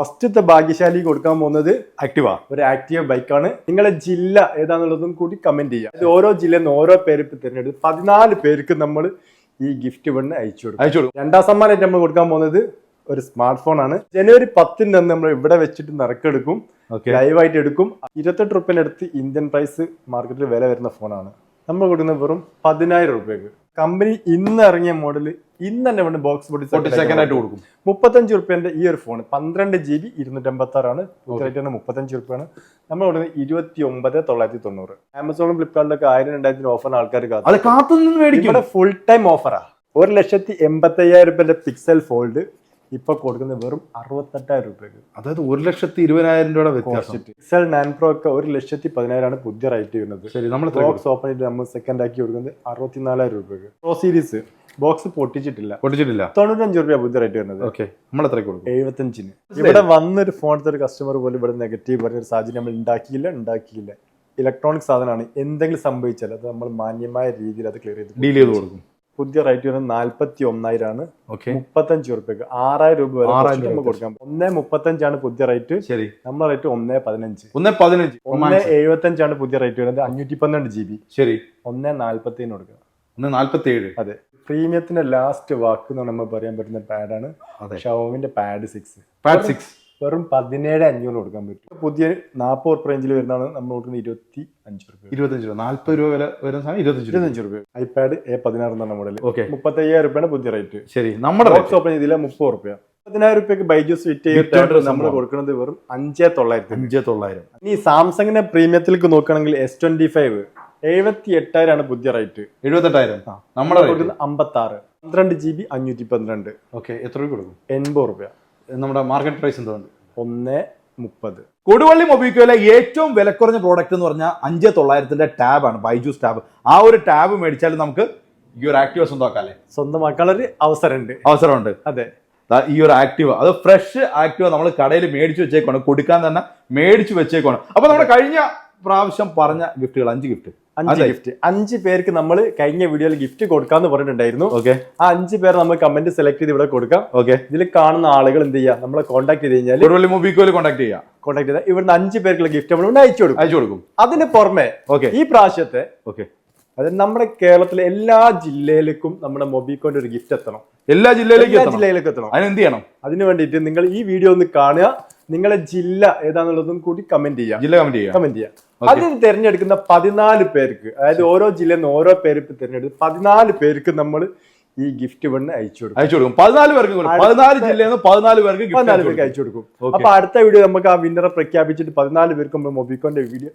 ഫസ്റ്റത്തെ ഭാഗ്യശാലി കൊടുക്കാൻ പോകുന്നത് ആക്ടിവ. ഒരു ആക്റ്റീവ് ബൈക്കാണ്. നിങ്ങളുടെ ജില്ല ഏതാണെന്നുള്ളതും കൂടി കമന്റ് ചെയ്യാം. ഇത് ഓരോ ജില്ലയിൽ നിന്ന് ഓരോ പേര് തിരഞ്ഞെടുത്ത് പതിനാല് പേർക്ക് നമ്മൾ ഈ ഗിഫ്റ്റ് വണ്ണ് അയച്ചു കൊടുക്കും. അയച്ചു കൊടുക്കും. രണ്ടാം സമ്മാനമായിട്ട് നമ്മൾ കൊടുക്കാൻ പോകുന്നത് ഒരു സ്മാർട്ട് ഫോൺ ആണ്. ജനുവരി പത്തിന് അന്ന് നമ്മൾ ഇവിടെ വെച്ചിട്ട് നറുക്കെടുക്കും ലൈവായിട്ട് എടുക്കും. ഇരുപത്തെട്ട് റുപ്യന്റെ അടുത്ത് ഇന്ത്യൻ പ്രൈസ് മാർക്കറ്റിൽ വില വരുന്ന ഫോണാണ് നമ്മൾ കൊടുക്കുന്ന വെറും പതിനായിരം റുപ്യക്ക്. കമ്പനി ഇന്ന് ഇറങ്ങിയ മോഡൽ ഇന്ന് തന്നെ വേണ്ട ബോക്സ് പൊട്ടി സെക്കൻഡ് ആയിട്ട് കൊടുക്കും. മുപ്പത്തഞ്ച് റുപ്യന്റെ ഈ ഒരു ഫോൺ പന്ത്രണ്ട് ജി ബി ഇരുന്നൂറ്റമ്പത്തി ആറാണ് റേറ്റ് മുപ്പത്തഞ്ച് റുപ്യാണ് നമ്മൾ കൊടുക്കുന്നത് ഇരുപത്തി ഒമ്പത് തൊള്ളായിരത്തി തൊണ്ണൂറ് ആമസോണും ഫ്ലിപ്കാർട്ടിലൊക്കെ ആയിരം രണ്ടായിരത്തിന് ഓഫർ ആൾക്കാർ കാത്തു കാത്തു നിന്ന് മേടിക്കും. ഫുൾ ടൈം ഓഫറാ ഒരു ലക്ഷത്തി എൺപത്തി അയ്യായിരം റുപ്യന്റെ പിക്സൽ ഫോൾഡ് ഇപ്പൊ കൊടുക്കുന്നത് വെറും അറുപത്തെട്ടായിരം രൂപയ്ക്ക്. അതായത് ഒരു ലക്ഷത്തി ഇരുപതിനായിരം രൂപയുടെ വ്യത്യാസം. പിക്സൽ നയൻ പ്രോ ഒക്കെ ഒരു ലക്ഷത്തി പതിനായിരമാണ് പുതിയ റേറ്റ് വരുന്നത് ശരി നമ്മൾ ബോക്സ് ഓപ്പൺ ചെയ്ത് നമ്മൾ സെക്കൻഡ് ആക്കി കൊടുക്കുന്നത് അറുപത്തിനാലായിരം രൂപയ്ക്ക്. പ്രോ സീരീസ് ബോക്സ് പൊട്ടിച്ചിട്ടില്ല. പൊട്ടിച്ചിട്ടില്ല. തൊണ്ണൂറ്റഞ്ച് രൂപ പുതിയ റേറ്റ് വരുന്നത്. ഓക്കെ നമ്മൾ എത്രയ്ക്ക് കൊടുക്കും എഴുപത്തഞ്ചിന് ഇവിടെ വന്നൊരു ഫോണത്തെ ഒരു കസ്റ്റമർ പോലും ഇവിടെ നെഗറ്റീവ് പറഞ്ഞൊരു സാഹചര്യം നമ്മൾ ഉണ്ടാക്കിയില്ല ഉണ്ടാക്കിയില്ല. ഇലക്ട്രോണിക് സാധനമാണ്. എന്തെങ്കിലും സംഭവിച്ചാൽ അത് നമ്മൾ മാന്യമായ രീതിയിൽ അത് ക്ലിയർ ചെയ്ത് ഡീൽ ചെയ്ത് കൊടുക്കും. പുതിയ റേറ്റ് വരുന്നത് നാല്പത്തി ഒന്നായിരമാണ് മുപ്പത്തഞ്ച് റുപ്യക്ക് ആറായിരം രൂപ വരെ കുറച്ചിട്ട് നമുക്ക് കൊടുക്കാം ഒന്നേ മുപ്പത്തഞ്ചാണ് പുതിയ റേറ്റ്. ശരി. നമ്മളെ റേറ്റ് ഒന്നേ പതിനഞ്ച്. ഒന്ന് പതിനഞ്ച്. ഒന്നേ എഴുപത്തഞ്ചാണ് പുതിയ റേറ്റ് വരുന്നത്. അഞ്ഞൂറ്റി പന്ത്രണ്ട് ജി ബി. ശരി. ഒന്നേ നാല്പത്തിന് കൊടുക്കുക. ഒന്ന് നാല്പത്തി ഏഴ് അതെ. പ്രീമിയത്തിന്റെ ലാസ്റ്റ് വാക്ക് എന്ന് നമ്മൾ പറയാൻ പറ്റുന്ന പാഡാണ് ഷോമിന്റെ ഷവോമിന്റെ പാഡ് സിക്സ് പാഡ് സിക്സ് വെറും പതിനേഴ് അഞ്ഞൂറ് കൊടുക്കാൻ പറ്റും. പുതിയ നാൽപ്പത് ഉറുപ്പ് റേഞ്ചിൽ വരുന്നതാണ് നമ്മൾ കൊടുക്കുന്നത് ഇരുപത്തി അഞ്ച് രൂപ ഇരുപത്തഞ്ച് രൂപ. നാല്പത് രൂപ വില വരുന്ന സാധനം ഇരുപത്തഞ്ച് രൂപ. ഇരുപത്തഞ്ച് രൂപ. ഐപാഡ് എ പതിനാറ് എന്നാണ് മോഡൽ ഓക്കെ മുപ്പത്തി അയ്യായിരം രൂപയാണ് പുതിയ റേറ്റ് ശരി. നമ്മുടെ ബോക്സ് ഓപ്പൺ ചെയ്തില്ല മുപ്പത് റുപ്യ പതിനായിരം രൂപയ്ക്ക് ബൈജൂസ് വിറ്റ് ചെയ്തിട്ട് നമ്മൾ. കൊടുക്കുന്നത് വെറും അഞ്ചേ തൊള്ളായിരത്തി അഞ്ച് തൊള്ളായിരം. ഇനി സാംസങ്ങിന്റെ പ്രീമിയത്തിലേക്ക് നോക്കുകയാണെങ്കിൽ എസ് ട്വന്റി ഫൈവ് എഴുപത്തി എട്ടായിരം ആണ് പുതിയ റേറ്റ് എഴുപത്തെട്ടായിരം. നമ്മുടെ കൊടുക്കുന്നത് അമ്പത്തി ആറ് പന്ത്രണ്ട് ജി ബി അഞ്ഞൂറ്റി പന്ത്രണ്ട്. ഓക്കെ എത്ര രൂപ കൊടുക്കും? എൺപത് റുപ്യ നമ്മുടെ മാർക്കറ്റ് പ്രൈസ് എന്തുകൊണ്ട്? ഒന്ന് മുപ്പത്. കൊടുവള്ളി മൊബിക്കോയിലെ ഏറ്റവും വിലക്കുറഞ്ഞ പ്രോഡക്റ്റ് എന്ന് പറഞ്ഞാൽ അഞ്ച് തൊള്ളായിരത്തിന്റെ ടാബ് ആണ് ബൈജൂസ് ടാബ് ആ ഒരു ടാബ് മേടിച്ചാൽ നമുക്ക് ഈ ഒരു ആക്ടിവ സ്വന്തമാക്കാം അല്ലേ സ്വന്തമാക്കാനുള്ള അവസരമുണ്ട്. അവസരമുണ്ട്. അതെ. ഈ ഒരു ആക്റ്റീവ് അത് ഫ്രഷ് ആക്റ്റീവ് നമ്മൾ കടയിൽ മേടിച്ചു വെച്ചേക്കാണ് കൊടുക്കാൻ തന്നെ മേടിച്ചു വെച്ചേക്കാണ് അപ്പൊ നമ്മുടെ കഴിഞ്ഞ പ്രാവശ്യം പറഞ്ഞ ഗിഫ്റ്റുകൾ അഞ്ച് ഗിഫ്റ്റ് അഞ്ച് ഗിഫ്റ്റ് അഞ്ച് പേർക്ക് നമ്മൾ കഴിഞ്ഞ വീഡിയോയിൽ ഗിഫ്റ്റ് കൊടുക്കാന്ന് പറഞ്ഞിട്ടുണ്ടായിരുന്നു. ഓക്കെ. ആ അഞ്ച് പേർ നമ്മൾ കമന്റ് സെലക്ട് ചെയ്ത് ഇവിടെ കൊടുക്കാം. ഓക്കെ. ഇതിൽ കാണുന്ന ആളുകൾ എന്ത് ചെയ്യുക നമ്മളെ കോൺടാക്ട് ചെയ്ത് കഴിഞ്ഞാൽ മൊബിക്കോയിൽ കോൺടാക്ട് ചെയ്യാം. കോൺടാക്ട് ചെയ്താൽ ഇവിടുന്ന് അഞ്ച് പേർക്കുള്ള ഗിഫ്റ്റ് നമ്മൾ അയച്ചു കൊടുക്കും. അയച്ചു കൊടുക്കും. അതിന് പുറമെ ഓക്കെ. ഈ പ്രാവശ്യത്തെ ഓക്കെ. അതായത് നമ്മുടെ കേരളത്തിലെ എല്ലാ ജില്ലയിലേക്കും നമ്മുടെ മൊബിക്കോന്റെ ഒരു ഗിഫ്റ്റ് എത്തണം. എല്ലാ ജില്ലയിലേക്കും ജില്ലയിലേക്ക് എത്തണം. അതിന് എന്ത് ചെയ്യണം? അതിന് വേണ്ടിയിട്ട് നിങ്ങൾ ഈ വീഡിയോ ഒന്ന് കാണുക. നിങ്ങളെ ജില്ല ഏതാണെന്നുള്ളതും കൂടി കമന്റ് ചെയ്യാം ജില്ല കമന്റ് ചെയ്യാം കമന്റ് ചെയ്യാം അതിൽ തിരഞ്ഞെടുക്കുന്ന പതിനാല് പേർക്ക് അതായത് ഓരോ ജില്ലയിൽ നിന്ന് ഓരോ പേര് തിരഞ്ഞെടുത്ത് പതിനാല് പേർക്ക് നമ്മൾ ഈ ഗിഫ്റ്റ് വണ്ണ് അയച്ചു കൊടുക്കും. അയച്ചു കൊടുക്കും. പതിനാല് പേർക്ക് പതിനാല് ജില്ലയിൽ നിന്ന് പതിനാല് പേർക്ക് പതിനാല് പേർക്ക്. അയച്ചു കൊടുക്കും. അപ്പൊ അടുത്ത വീഡിയോ നമുക്ക് ആ വിന്നറെ പ്രഖ്യാപിച്ചിട്ട് പതിനാല് പേർക്ക് നമ്മൾ മൊബിക്കോന്റെ വീഡിയോ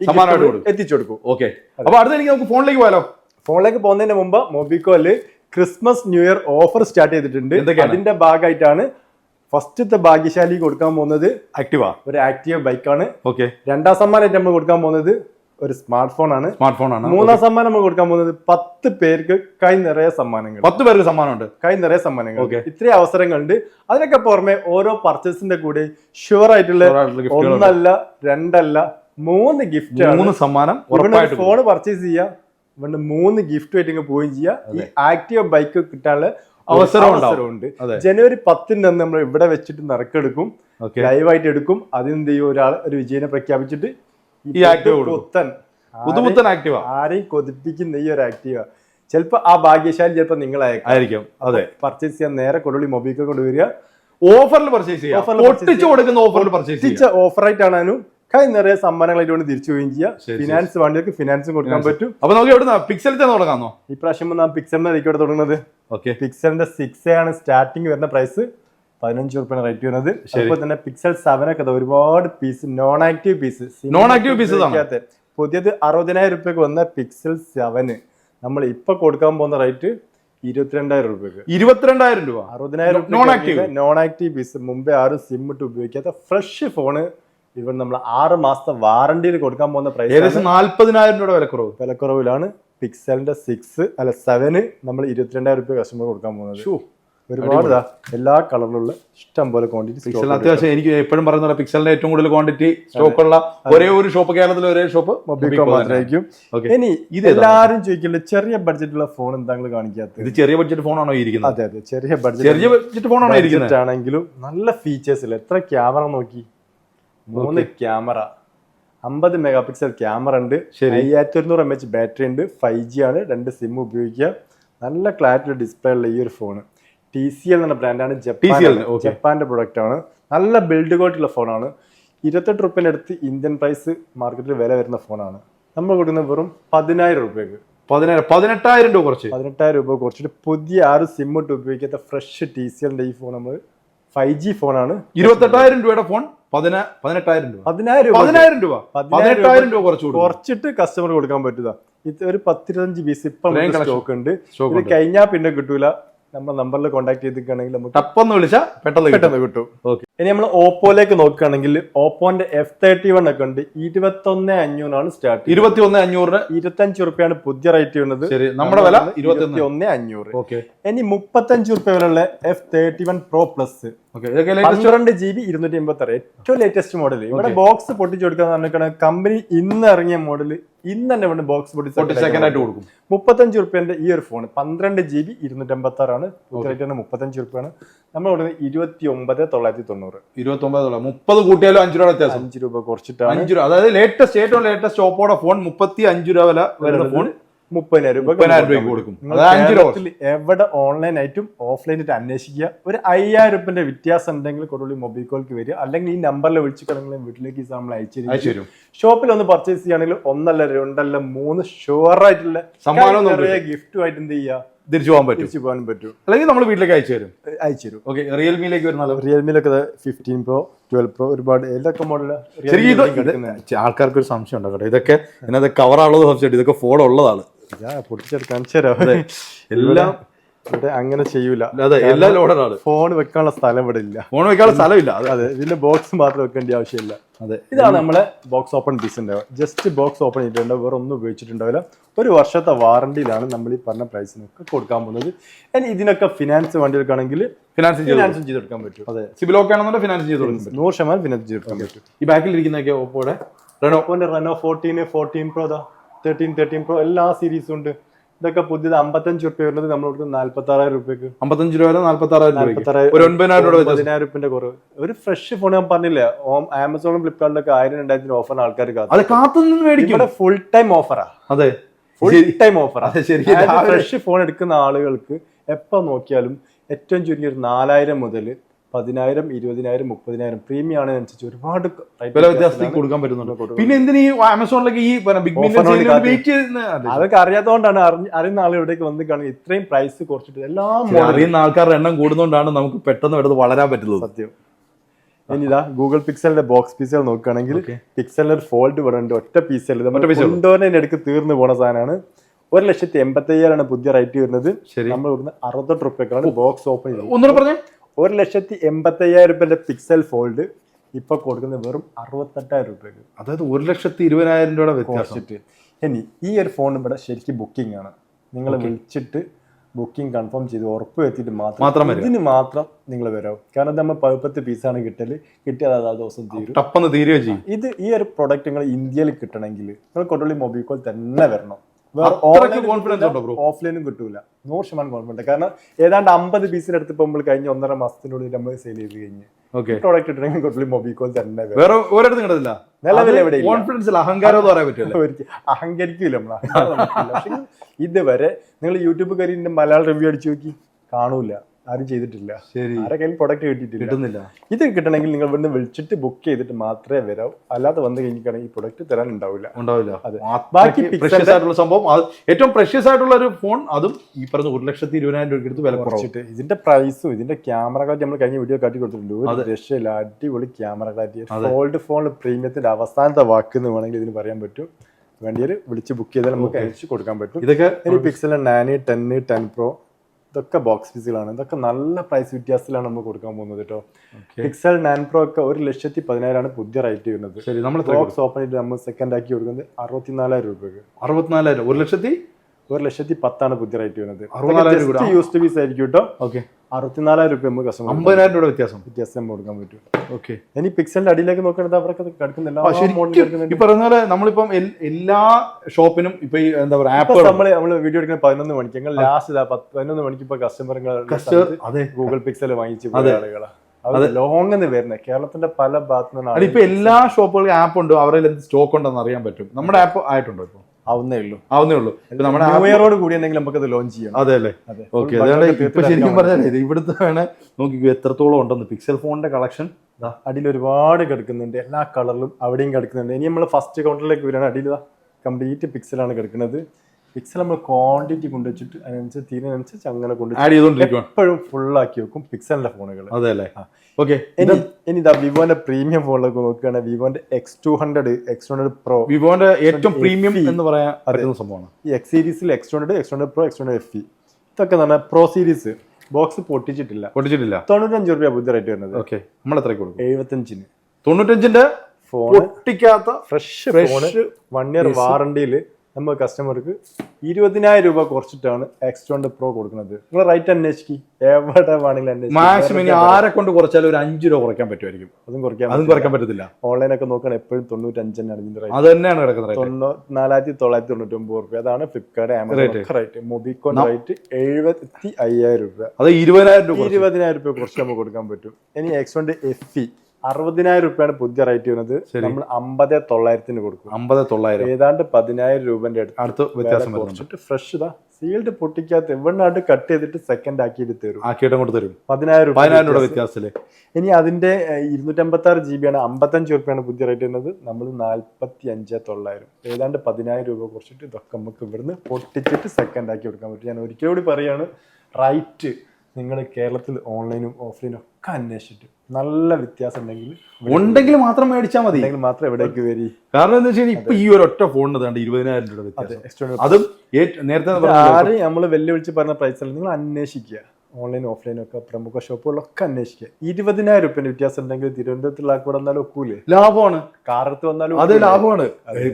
സമ്മാനമായിട്ട് കൊടുക്കും. എത്തിച്ചു കൊടുക്കും. ഓക്കെ അപ്പൊ അടുത്ത എനിക്ക് നമുക്ക് ഫോണിലേക്ക് പോയാലോ? ഫോണിലേക്ക് പോകുന്നതിന് മുമ്പ് Mobicon Christmas new year offer start ചെയ്തിട്ടുണ്ട്. അതിന്റെ ഭാഗമായിട്ടാണ് ഫസ്റ്റത്തെ ഭാഗ്യശാലി കൊടുക്കാൻ പോകുന്നത് ആക്റ്റീവ ഒരു ആക്റ്റീവ് ബൈക്കാണ്. ഓക്കെ രണ്ടാം സമ്മാനമായിട്ട് നമ്മൾ കൊടുക്കാൻ പോകുന്നത് ഒരു സ്മാർട്ട് ഫോൺ ആണ്. സ്മാർട്ട് ഫോൺ ആണ് മൂന്നാം സമ്മാനം നമ്മൾ കൊടുക്കാൻ പോകുന്നത് പത്ത് പേർക്ക് കൈ നിറയെ സമ്മാനങ്ങൾ. പത്ത് പേർക്ക് സമ്മാനമുണ്ട്. കൈ നിറയെ സമ്മാനങ്ങൾ. ഇത്രയും അവസരങ്ങളുണ്ട്. അതിനൊക്കെ പുറമെ ഓരോ പർച്ചേസിന്റെ കൂടെ ഷുവർ ആയിട്ടുള്ള ഒന്നല്ല രണ്ടല്ല മൂന്ന് ഗിഫ്റ്റ് മൂന്ന് സമ്മാനം ഫോൺ പർച്ചേസ് ചെയ്യാം. ഇവിടെ മൂന്ന് ഗിഫ്റ്റ് ആയിട്ട് പോവുകയും ചെയ്യാം. ഈ ആക്റ്റീവ് ബൈക്ക് കിട്ടാനുള്ള. അവസരമുണ്ട്. ജനുവരി പത്തിന് അന്ന് നമ്മൾ ഇവിടെ വെച്ചിട്ട് നറുക്കെടുക്കും ലൈവായിട്ട് എടുക്കും. അതിനെന്ത് ചെയ്യും ഒരാൾ ഒരു വിജയനെ പ്രഖ്യാപിച്ചിട്ട് ഈ. പുത്തൻ പുതുപുത്തൻ ആരെയും കൊതിപ്പിക്കുന്ന ഈ ഒരു ആക്റ്റീവ ചിലപ്പോ ആ ഭാഗ്യശാലി ചിലപ്പോ നിങ്ങളായിരിക്കും അതെ. പർച്ചേസ് ചെയ്യാൻ നേരെ കൊടുവിളി മൊബൈൽ കൊണ്ടുവരിക. ഓഫറിൽ പർച്ചേസ് ചെയ്യാം. ഒട്ടിച്ചു കൊടുക്കുന്ന ഓഫറിൽ പർച്ചേസ് ഓഫറായിട്ടാണ് കൈ നിറയെ സമ്മാനങ്ങളായിട്ട് കൊണ്ട് തിരിച്ചു പോവുകയും ചെയ്യാം. ഫിനാൻസ് വേണ്ടിയവർക്ക് ഫിനാൻസും കൊടുക്കാൻ പറ്റും. അപ്പൊ നമുക്ക് എവിടെ പിക്സലിൽ തുടങ്ങാമോ ഈ ഇപ്രാവശ്യം നാം പിക്സലിന്റെ ഇവിടെ തുടങ്ങുന്നത്. ഓക്കെ പിക്സലിന്റെ സിക്സ് ആണ് സ്റ്റാർട്ടിങ് വരുന്ന പ്രൈസ് പതിനഞ്ച് റുപ്യാണ് റേറ്റ് വരുന്നത്. അതുപോലെ തന്നെ പിക്സൽ സെവൻ ഒക്കെ ഒരുപാട് piece non active piece non active piece. പുതിയത് അറുപതിനായിരം റുപ്യക്ക് വന്ന പിക്സൽ സെവന് നമ്മൾ ഇപ്പൊ കൊടുക്കാൻ പോകുന്ന റേറ്റ് ഇരുപത്തിരണ്ടായിരം റുപ്യക്ക് ഇരുപത്തിരണ്ടായിരം രൂപ. അറുപതിനായിരം Non-active. നോൺ ആക്റ്റീവ് പീസ് മുമ്പേ ആരും സിം ഇട്ട് ഉപയോഗിക്കാത്ത ഫ്രഷ് ഫോണ് ഇവിടെ നമ്മൾ ആറ് മാസത്തെ വാറണ്ടിയിൽ കൊടുക്കാൻ പോകുന്ന പ്രൈസ് ഏകദേശം നാല്പതിനായിരം രൂപയുടെ വിലക്കുറവ്. വിലക്കുറവിലാണ് പിക്സലിന്റെ സിക്സ് അല്ല സെവന് നമ്മൾ ഇരുപത്തിരണ്ടായിരം രൂപ കസ്റ്റമർ കൊടുക്കാൻ പോകുന്നത്. ഒരുപാട് എല്ലാ കളറിലുള്ള ഇഷ്ടം പോലെ ക്വാണ്ടിറ്റി പിക്സൽ അത്യാവശ്യം എനിക്ക് എപ്പോഴും പറയുന്ന പിക്സലിന്റെ ഏറ്റവും കൂടുതൽ ക്വാണ്ടിറ്റി സ്റ്റോക്ക് ഉള്ള ഒരേ ഒരു ഷോപ്പ് കേരളത്തിലെ ഒരേ ഷോപ്പ് മൊബൈൽ മാത്രമായിരിക്കും. ഇനി ഇത് എല്ലാവരും ചോദിക്കില്ല ചെറിയ ബഡ്ജറ്റുള്ള ഫോൺ എന്താ കാണിക്കാത്തത്? ഇത് ചെറിയ ബഡ്ജറ്റ് ഫോണാണോ ഇരിക്കുന്നത്? അതെ അതെ ചെറിയ ബഡ്ജറ്റ് ചെറിയ ബഡ്ജറ്റ് ഫോണാണോ ഇരിക്കുന്നത്? ആണെങ്കിലും നല്ല ഫീച്ചേഴ്സ് ഇല്ല? എത്ര ക്യാമറ നോക്കി? മൂന്ന് ക്യാമറ അമ്പത് മെഗാ പിക്സൽ ക്യാമറ ഉണ്ട്. ശരി. അയ്യായിരത്തി ഒരുന്നൂറ് എം എച്ച് ബാറ്ററി ഉണ്ട്. ഫൈവ് ജി ആണ്. രണ്ട് സിം ഉപയോഗിക്കുക. നല്ല ക്ലാരിറ്റി ഡിസ്പ്ലേ ഉള്ള ഈ ഒരു ഫോൺ ടി സി എൽ എന്ന ബ്രാൻഡാണ് ജപ്പാൻ ജപ്പാന്റെ പ്രൊഡക്റ്റ് ആണ്. നല്ല ബിൽഡ് ക്വാളിറ്റി ഉള്ള ഫോണാണ് ഇരുപത്തെട്ട് റുപ്യന്റെ അടുത്ത് ഇന്ത്യൻ പ്രൈസ് മാർക്കറ്റിൽ വില വരുന്ന ഫോണാണ് നമ്മൾ കൊടുക്കുന്നത് വെറും പതിനായിരം രൂപയ്ക്ക് പതിനായിരം പതിനെട്ടായിരം രൂപ കുറച്ച്. പതിനെട്ടായിരം രൂപ കുറച്ചിട്ട് പുതിയ ആറ് സിം ഇട്ട് ഉപയോഗിക്കാത്ത ഫ്രഷ് ടി സി എല്ലിന്റെ ഈ ഫോൺ നമ്മൾ ഫൈവ് ജി ഫോണാണ് ഇരുപത്തെട്ടായിരം രൂപയുടെ ഫോൺ പതിനെട്ടായിരം രൂപ. പതിനായിരം രൂപ. പതിനായിരം രൂപ. പതിനെട്ടായിരം രൂപ കുറച്ച് കുറച്ചിട്ട് കസ്റ്റമർ കൊടുക്കാൻ പറ്റുക ഇത് ഒരു പത്തിരുപത്തഞ്ച് പീസ് ഇപ്പം സ്റ്റോക്ക് ഉണ്ട്. ഇത് കഴിഞ്ഞാൽ പിന്നെ കിട്ടൂല. നമ്മുടെ നമ്പറിൽ കോൺടാക്ട് ചെയ്തിട്ടാണെങ്കിൽ നമുക്ക് ടപ്പെന്ന് വിളിച്ചാൽ പെട്ടെന്ന് കിട്ടും. പെട്ടെന്ന് കിട്ടും. Okay. ഇനി നമ്മൾ ഓപ്പോയിലേക്ക് നോക്കുകയാണെങ്കിൽ ഓപ്പോന്റെ എഫ് തേർട്ടി വൺ ഒക്കെ ഉണ്ട്. ഇരുപത്തൊന്ന് അഞ്ഞൂറാണ് സ്റ്റാർട്ട് ഇരുപത്തി ഒന്ന് അഞ്ഞൂറിന് ഇരുപത്തഞ്ച് റുപ്യാണ് പുതിയ റേറ്റ് വരുന്നത് ശരി നമ്മുടെ വില ഇരുപത്തി ഒന്ന് അഞ്ഞൂറ്. ഓക്കെ. ഇനി മുപ്പത്തഞ്ച് റുപ്യ വിലയുള്ള F thirty one pro plus പന്ത്രണ്ട് ജി ബി ഇരുന്നൂറ്റി എൺപത്തി ആറ് ഏറ്റവും ലേറ്റസ്റ്റ് മോഡൽ ഇവിടെ ബോക്സ് പൊട്ടിച്ചു കൊടുക്കാന്ന് കമ്പനി ഇന്ന് ഇറങ്ങിയ മോഡൽ ഇന്ന് തന്നെ ഇവിടെ ബോക്സ് പൊട്ടി പൊട്ടിച്ച് സെക്കൻഡ് ആയിട്ട് കൊടുക്കും. മുപ്പത്തഞ്ച് റുപ്യന്റെ ഈ ഒരു ഫോൺ പന്ത്രണ്ട് ജി ബി ഇരുന്നൂറ്റി എൺപത്തി ആറാണ് റേറ്റ് മുപ്പത്തഞ്ച് റുപ്യാണ് നമ്മൾ കൊടുക്കുന്നത് ഇരുപത്തി ഒമ്പത് തൊള്ളായിരത്തി തൊണ്ണൂറ്. ഇരുപത്തി ഒമ്പത് മുപ്പത് കൂട്ടിയാലും അഞ്ചു രൂപ വ്യത്യാസം. അഞ്ച് രൂപ കുറച്ചിട്ട് അഞ്ചു രൂപ അതായത് ലേറ്റസ്റ്റ് ഏറ്റവും ലേറ്റസ്റ്റ് ഓപ്പോടെ ഫോൺ മുപ്പത്തി അഞ്ചു രൂപ വില വരുന്ന ഫോൺ മുപ്പതിനായിരം രൂപ കൊടുക്കും. എവിടെ ഓൺലൈൻ ആയിട്ടും ഓഫ്ലൈൻ ആയിട്ട് അന്വേഷിക്കുക. ഒരു അയ്യായിരം രൂപന്റെ വ്യത്യാസം ഉണ്ടെങ്കിൽ കൊടുള്ളി മൊബൈൽ കോൾക്ക് വരിക. അല്ലെങ്കിൽ ഈ നമ്പറിൽ വിളിച്ചു കിടങ്ങളിൽ വീട്ടിലേക്ക് നമ്മൾ അയച്ചു തരും. ഷോപ്പിൽ ഒന്ന് പർച്ചേസ് ചെയ്യുകയാണെങ്കിൽ ഒന്നല്ല രണ്ടല്ല മൂന്ന് ഷുവർ ആയിട്ടുള്ള സമ്മാനം നമുക്ക് ഗിഫ്റ്റും എന്ത് ചെയ്യുക? തിരിച്ചു പോകാൻ പറ്റും. തിരിച്ചു പോകാൻ പറ്റും. അല്ലെങ്കിൽ നമ്മൾ വീട്ടിലേക്ക് അയച്ചു തരും. അയച്ചു തരും. ഓക്കെ റിയൽമിയിലേക്ക് വരുന്നല്ലോ റിയൽമിയിലൊക്കെ ഫിഫ്റ്റീൻ പ്രോ ട്വൽവ് പ്രോ ഒരുപാട് ഏതൊക്കെ മോഡൽ ആൾക്കാർക്ക് ഒരു സംശയം ഉണ്ടോ കേട്ടോ. ഇതൊക്കെ ഇതിനകത്ത് കവറാണുള്ളത് സംശയം ഇതൊക്കെ ഫോൺ ഉള്ളതാണ്. പൊട്ടിച്ചെടുക്കാൻ എല്ലാം ഇവിടെ അങ്ങനെ ചെയ്യൂല. അതെ എല്ലാ ലോഡറാണ്. ഫോൺ വെക്കാനുള്ള സ്ഥലം ഇവിടെ ഇല്ല. ഫോൺ വെക്കാനുള്ള സ്ഥലമില്ല. അത്. ഇതിന്റെ ബോക്സ് മാത്രം വെക്കേണ്ട ആവശ്യമില്ല. അതെ. ഇതാണ് നമ്മളെ ബോക്സ് ഓപ്പൺ പീസ് ഉണ്ടാവുക ജസ്റ്റ് ബോക്സ് ഓപ്പൺ ചെയ്തിട്ടുണ്ട് വേറെ ഒന്നും ഉപയോഗിച്ചിട്ടുണ്ടാവില്ല. ഒരു വർഷത്തെ വാറണ്ടിയിലാണ് നമ്മൾ ഈ പറഞ്ഞ പ്രൈസിനൊക്കെ കൊടുക്കാൻ പോകുന്നത്. ഇനി ഇതിനൊക്കെ ഫിനാൻസ് വണ്ടികൾക്കാണെങ്കിൽ ഫിനാൻസ് ഫിനാൻസ് ഫിനാൻസും ചെയ്ത് കൊടുക്കാൻ പറ്റും. അതെ. സിബിൽ ഓക്കെ ആണെന്നുണ്ടെങ്കിൽ ഫിനാൻസ് ചെയ്ത് കൊടുക്കുന്നത് നൂറ് ശതമാനം ഫിനാൻസ് ചെയ്ത് കൊടുക്കാൻ പറ്റും ഈ ബാക്കിൽ ഇരിക്കുന്നതൊക്കെ ഓപ്പോടെ Reno ഓപ്പോന്റെ Reno fourteen fourteen pro thirteen thirteen pro എല്ലാ സീരീസും ഉണ്ട്. ഇതൊക്കെ പുതിയത് അമ്പത്തഞ്ച് റുപ്യ വരുന്നത് നമ്മൾ കൊടുക്കുന്നത് നാല്പത്തി ആറായിരം റുപ്യക്ക് അമ്പത്തഞ്ച് രൂപ നാല്പത്തി ആറായിരം രൂപയ്ക്ക്. രൂപ റുപ്യന്റെ കുറവ്. ഒരു ഫ്രഷ് ഫോൺ ഞാൻ പറഞ്ഞില്ലേ ഓം ആമസോണും ഫ്ലിപ്കാർട്ടിലൊക്കെ ആയിരം രണ്ടായിരത്തിന് ഓഫർ ആൾക്കാർ അത് കാത്തു നിന്ന് മേടിക്കും. ഇവിടെ ഫുൾ ടൈം ഓഫറാ അതെ. ഫുൾ ടൈം ഓഫറാ ഫ്രഷ് ഫോൺ എടുക്കുന്ന ആളുകൾക്ക് എപ്പോ നോക്കിയാലും ഏറ്റവും ചുരുങ്ങിയ ഒരു നാലായിരം മുതൽ പതിനായിരം ഇരുപതിനായിരം മുപ്പതിനായിരം പ്രീമിയം ആണെന്നനുസരിച്ച് ഒരുപാട് വില വ്യത്യാസത്തിൽ കൊടുക്കാൻ പറ്റുന്നുണ്ട്. പിന്നെ എന്തിനീ ആമസോണിലേക്ക് ഈ ബിഗ് വെയിറ്റ് അതൊക്കെ അറിയാത്തതുകൊണ്ടാണ് അറിഞ്ഞ- അറിയുന്ന ആൾ ഇവിടേക്ക് വന്ന് കാണുന്നത് ഇത്രയും പ്രൈസ് കുറച്ചിട്ട് എല്ലാം അറിയുന്ന ആൾക്കാരുടെ എണ്ണം കൂടുന്നതുകൊണ്ടാണ് നമുക്ക് പെട്ടെന്ന് എടുത്ത് വളരാൻ പറ്റുന്നത്. സത്യം. ഇനി ഇതാ ഗൂഗിൾ പിക്സലിന്റെ ബോക്സ് പീസുകൾ നോക്കുകയാണെങ്കിൽ പിക്സലിന് ഒരു ഫോൾഡ് ഇവിടെ ഉണ്ട്. ഒറ്റ പീസല്ല. കൊണ്ടുവരുന്നതിന്റെ അടുക്ക് തീർന്നു പോണ സാധനമാണ്. ഒരു ലക്ഷത്തി എൺപത്തി അയ്യായിരമാണ് പുതിയ റേറ്റ് വരുന്നത്. നമ്മൾ ഇവിടുന്ന് അറുപത്തെട്ട് റുപ്യക്കാണ് ബോക്സ് ഓപ്പൺ ചെയ്തത്. ഒന്നുകൂടെ പറഞ്ഞേ. ഒരു ലക്ഷത്തി എൺപത്തി അയ്യായിരം റുപ്യന്റെ പിക്സൽ ഫോൾഡ് ഇപ്പൊ കൊടുക്കുന്നത് വെറും അറുപത്തെട്ടായിരം രൂപയ്ക്ക് അതായത് ഒരു ലക്ഷത്തി ഇരുപതിനായിരം രൂപയുടെ ഇനി ഈ ഒരു ഫോൺ ഇവിടെ ശരിക്കും ബുക്കിംഗ് ആണ്. നിങ്ങൾ വിളിച്ചിട്ട് ബുക്കിംഗ് കൺഫേം ചെയ്ത് ഉറപ്പ് വരുത്തിയിട്ട് മാത്രം മാത്രം ഇതിന് മാത്രം നിങ്ങൾ വരാവും. കാരണം നമ്മൾ പഴുപ്പത്ത് പീസാണ് കിട്ടൽ. കിട്ടിയത് അതാ ദിവസം തീരും. തീരുകയും ചെയ്യും. ഇത് ഈ ഒരു പ്രൊഡക്റ്റ് നിങ്ങൾ ഇന്ത്യയിൽ കിട്ടണമെങ്കിൽ നിങ്ങൾ കൊണ്ടുള്ളി മൊബൈൽ കോൾ തന്നെ വരണം. Confidence ഉണ്ടോ ബ്രോ ഓഫ്ലൈനും കിട്ടൂല. നൂറ് ശതമാനം കോൺഫിഡന്റ് കാരണം ഏതാണ്ട് അമ്പത് പീസിനടുത്ത് അടുത്ത് നമ്മൾ കഴിഞ്ഞ ഒന്നര മാസത്തിനുള്ളിൽ നമ്മൾ സെയിൽ ചെയ്ത് കഴിഞ്ഞ്. പ്രോഡക്റ്റ് കിട്ടണമെങ്കിൽ കൊണ്ടുള്ളി മൊബിക്കോൾ തന്നെ വേറെ ഒരിടത്തും കിടന്നില്ല നിലവിൽ എവിടെ. കോൺഫിഡൻസിൽ അഹങ്കാരം പറയാൻ പറ്റില്ല. അഹങ്കരിക്കില്ല നമ്മൾ പക്ഷേ ഇതുവരെ നിങ്ങൾ യൂട്യൂബ് കയറി മലയാളം റിവ്യൂ അടിച്ചു നോക്കി കാണൂല. ആരും ചെയ്തിട്ടില്ല. ശരി. ആരെ കയ്യിൽ പ്രൊഡക്റ്റ് കിട്ടിയിട്ടില്ല. കിട്ടുന്നില്ല. ഇത് കിട്ടണമെങ്കിൽ നിങ്ങൾ ഇവിടുന്ന് വിളിച്ചിട്ട് ബുക്ക് ചെയ്തിട്ട് മാത്രമേ വരാവൂ. അല്ലാതെ വന്നു കഴിഞ്ഞിട്ടാണെങ്കിൽ ഈ പ്രൊഡക്റ്റ് തരാൻ ഉണ്ടാവില്ല. ഉണ്ടാവില്ല. ബാക്കി പ്രഷ്യസ് ആയിട്ടുള്ള സംഭവം അത് ഏറ്റവും പ്രഷ്യസ് ആയിട്ടുള്ള ഒരു ഫോൺ അതും ഈ പറഞ്ഞ ഒരു ലക്ഷത്തി ഇരുപതിനായിരം രൂപയ്ക്ക് എടുത്ത് വില കുറച്ചിട്ട് ഇതിന്റെ പ്രൈസും ഇതിന്റെ ക്യാമറ ക്ലാരിറ്റി നമ്മൾ കഴിഞ്ഞ വീഡിയോ കാട്ടി കൊടുത്തിട്ടുണ്ട്. ഒരു. രക്ഷയില്ല അടിപൊളി camera clarity old fold phone പ്രീമിയത്തിന്റെ അവസാനത്തെ വാക്ക് എന്ന് വേണമെങ്കിൽ ഇതിന് പറയാൻ പറ്റും. വേണ്ടിയൊരു വിളിച്ച് ബുക്ക് ചെയ്താൽ നമുക്ക് അയച്ചു കൊടുക്കാൻ പറ്റും. ഇതൊക്കെ പിക്സൽ നയന് ടെന്ന് ടെൻ പ്രോ ഇതൊക്കെ ബോക്സ് പീസുകളാണ് ഇതൊക്കെ നല്ല പ്രൈസ് വ്യത്യാസത്തിലാണ് നമ്മൾ കൊടുക്കാൻ പോകുന്നത് കേട്ടോ. പിക്സൽ നയൻ പ്രോ ഒക്കെ ഒരു ലക്ഷത്തി പതിനായിരമാണ് പുതിയ റേറ്റ് വരുന്നത്. ശരി നമ്മൾ ബോക്സ് ഓപ്പൺ ചെയ്ത് നമ്മൾ സെക്കൻഡ് ആക്കി കൊടുക്കുന്നത് അറുപത്തിനാലായിരം രൂപയ്ക്ക് അറുപത്തിനാലായിരം. ഒരു ലക്ഷത്തി? ഒരു ലക്ഷത്തി പത്താണ് പുതിയ റേറ്റ് വരുന്നത്. അറുപത്തിനാലായിരം യൂസ് യൂസ്ഡ് ബീസ് ആയിരിക്കും കേട്ടോ ഓക്കെ അറുപത്തിനാലായിരം രൂപ നമുക്ക് കസ്റ്റമർ അമ്പതിനായിരം രൂപ വ്യത്യാസം. വ്യത്യാസം നമുക്ക് കൊടുക്കാൻ പറ്റും. ഓക്കെ ഇനി പിക്സലിന്റെ അടിയിലേക്ക് നോക്കണത് അവർക്ക് കിടക്കുന്നില്ല ഈ പറഞ്ഞ പോലെ നമ്മളിപ്പം എല്ലാ ഷോപ്പിനും ഇപ്പൊ എന്താ പറയാ ആപ്പ് നമ്മൾ നമ്മൾ വീഡിയോ എടുക്കുന്ന പതിനൊന്ന് മണിക്ക് ഞങ്ങൾ ലാസ്റ്റ് പതിനൊന്ന് മണിക്ക് ഇപ്പൊ കസ്റ്റമറുകൾ അതെ. ഗൂഗിൾ പിക്സൽ വാങ്ങിച്ചു പോയ ആളുകളാ. അത്. ലോങ് എന്ന് വരുന്നത് കേരളത്തിന്റെ പല ഭാഗത്തു നിന്നാണ് ഇപ്പൊ എല്ലാ ഷോപ്പുകളിലും ആപ്പ് ഉണ്ട്. അവരിൽ എന്ത് സ്റ്റോക്ക് ഉണ്ടെന്ന് അറിയാൻ പറ്റും. നമ്മുടെ ആപ്പ് ആയിട്ടുണ്ടോ ഇപ്പൊ? ആവുന്നേ ഉള്ളൂ. ആവുന്നേ ഉള്ളൂ നമ്മുടെ ന്യൂ ആപ്പ് കൂടി എന്തെങ്കിലും നമുക്ക് അത് ലോഞ്ച് ചെയ്യണം അതെ അല്ലേ ഓക്കെ അതുകൊണ്ട് ഇപ്പൊ ശരിക്കും പറഞ്ഞാൽ ഇത് ഇവിടുത്തെ വേണേ നോക്കി എത്രത്തോളം ഉണ്ടെന്ന്. പിക്സൽ ഫോണിന്റെ കളക്ഷൻ അടിയിൽ ഒരുപാട് കിടക്കുന്നുണ്ട്. എല്ലാ കളറിലും അവിടെയും കിടക്കുന്നുണ്ട്. ഇനി നമ്മൾ ഫസ്റ്റ് കൗണ്ടറിലേക്ക് വരികയാണ്. അടിയിൽ കംപ്ലീറ്റ് പിക്സലാണ് കിടക്കുന്നത്. പിക്സൽ നമ്മൾ ക്വാണ്ടിറ്റി കൊണ്ടുവച്ചിട്ട് അതിനനുസരിച്ച് തീരുന്നതിനനുസരിച്ച് അങ്ങനെ കൊണ്ട് എപ്പോഴും ഫുൾ ആക്കി വെക്കും പിക്സലിന്റെ ഫോണുകൾ അതെ അല്ലേ. ഓക്കെ ഇനി ഇതാ വിവോന്റെ പ്രീമിയം ഫോണിലൊക്കെ നോക്കുകയാണെങ്കിൽ വിവോന്റെ X two hundred X two hundred pro വിവോന്റെ ഏറ്റവും പ്രീമിയം എന്ന് പറയാൻ അറിയുന്ന സംഭവമാണ്. ഈ എക്സ് സീരീസിൽ X two hundred X hundred pro X hundred F E ഇതൊക്കെ എന്ന് പറഞ്ഞാൽ പ്രോ സീരീസ് ബോക്സ് പൊട്ടിച്ചിട്ടില്ല. പൊട്ടിച്ചിട്ടില്ല. തൊണ്ണൂറ്റഞ്ച് രൂപ ബുദ്ധി റേറ്റ് വരുന്നത്. ഓക്കെ നമ്മൾ എത്ര കൊടുക്കും? എഴുപത്തഞ്ചിന്. തൊണ്ണൂറ്റഞ്ചിന്റെ ഫോൺ പൊട്ടിക്കാത്ത ഫ്രഷ് ഫോൺ വൺ ഇയർ വാറണ്ടിയിൽ നമ്മൾ കസ്റ്റമർക്ക് ഇരുപതിനായിരം രൂപ കുറച്ചിട്ടാണ് എക്സ് ടു പ്രോ കൊടുക്കുന്നത്. നിങ്ങൾ റൈറ്റ് അന്വേഷിക്കും. എവിടെ വേണമെങ്കിലും മാക്സിമം ഇനി അന്വേഷിക്കും ആരെ കൊണ്ട് കുറച്ചാലും ഒരു അഞ്ച് രൂപ കുറയ്ക്കാൻ പറ്റുമായിരിക്കും. അതും കുറയ്ക്കാൻ അതും കുറയ്ക്കാൻ പറ്റത്തില്ല. ഓൺലൈനൊക്കെ നോക്കുകയാണെങ്കിൽ എപ്പോഴും തൊണ്ണൂറ്റഞ്ചെന്നാണ് ഇതിന്റെ റേറ്റ് അത് തന്നെയാണ് കിടക്കുന്നത് നാലായിരത്തി തൊള്ളായിരത്തി തൊണ്ണൂറ്റി ഒമ്പത് രൂപ അതാണ് Flipkart Amazon rate Mobicon rate എഴുപത്തി അയ്യായിരം രൂപ. അത് ഇരുപതിനായിരം രൂപ. ഇരുപതിനായിരം രൂപ കുറച്ച് നമുക്ക് കൊടുക്കാൻ പറ്റും. ഇനി എക്സോണ്ട് എഫ് ഇ അറുപതിനായിരം രൂപയാണ് പുതിയ റേറ്റ് വരുന്നത് നമ്മൾ അമ്പത് തൊള്ളായിരത്തിന് കൊടുക്കും. അമ്പത് തൊള്ളായിരം. ഏതാണ്ട് പതിനായിരം രൂപന്റെ അടുത്ത് വ്യത്യാസം കുറച്ചിട്ട് ഫ്രഷ് ഇതാ. സീൽഡ് പൊട്ടിക്കാത്ത എവിടെനാട്ട് കട്ട് ചെയ്തിട്ട് സെക്കൻഡ് ആക്കിയിട്ട് തരും. ആക്കിയിട്ട് കൊണ്ട് തരും. പതിനായിരം രൂപ പതിനായിരം രൂപ വ്യത്യാസത്തിൽ ഇനി അതിന്റെ ഇരുന്നൂറ്റമ്പത്തി ആറ് ജി ബി ആണ് അമ്പത്തഞ്ച് രൂപയാണ് പുതിയ റേറ്റ് വരുന്നത്. നമ്മൾ നാല്പത്തി അഞ്ച് തൊള്ളായിരം. ഏതാണ്ട് പതിനായിരം രൂപ കുറച്ചിട്ട് ഇതൊക്കെ നമുക്ക് ഇവിടുന്ന് പൊട്ടിച്ചിട്ട് സെക്കൻഡ് ആക്കി കൊടുക്കാൻ പറ്റും. ഞാൻ ഒരിക്കലും കൂടി പറയാണ് റൈറ്റ് നിങ്ങൾ കേരളത്തിൽ ഓൺലൈനും ഓഫ്ലൈനും ഒക്കെ അന്വേഷിച്ചിട്ട് നല്ല വ്യത്യാസം ഉണ്ടെങ്കിൽ ഉണ്ടെങ്കിൽ മാത്രം മേടിച്ചാൽ മതി. ഉണ്ടെങ്കിൽ മാത്രം എവിടേക്ക് വരി? കാരണം എന്താ വെച്ചാൽ ഇപ്പൊ ഈ ഒരു ഒറ്റ ഫോണിന് താണ്ട് ഇരുപതിനായിരം രൂപ വ്യത്യാസം. അതും നേരത്തെ ആരും ആരെയും നമ്മൾ വെല്ലുവിളിച്ച് പറഞ്ഞ പ്രൈസിൽ നിങ്ങൾ അന്വേഷിക്കുക. ഓൺലൈൻ ഓഫ്ലൈൻ ഒക്കെ പ്രമുഖ ഷോപ്പുകളൊക്കെ അന്വേഷിക്കുക. ഇരുപതിനായിരം രൂപ വ്യത്യാസം ഉണ്ടെങ്കിൽ തിരുവനന്തപുരത്തുള്ള ആൾക്കൂടെ വന്നാലും ഒക്കൂലേ? ലാഭമാണ്. കാറെടുത്ത് വന്നാലും അത് ലാഭമാണ്.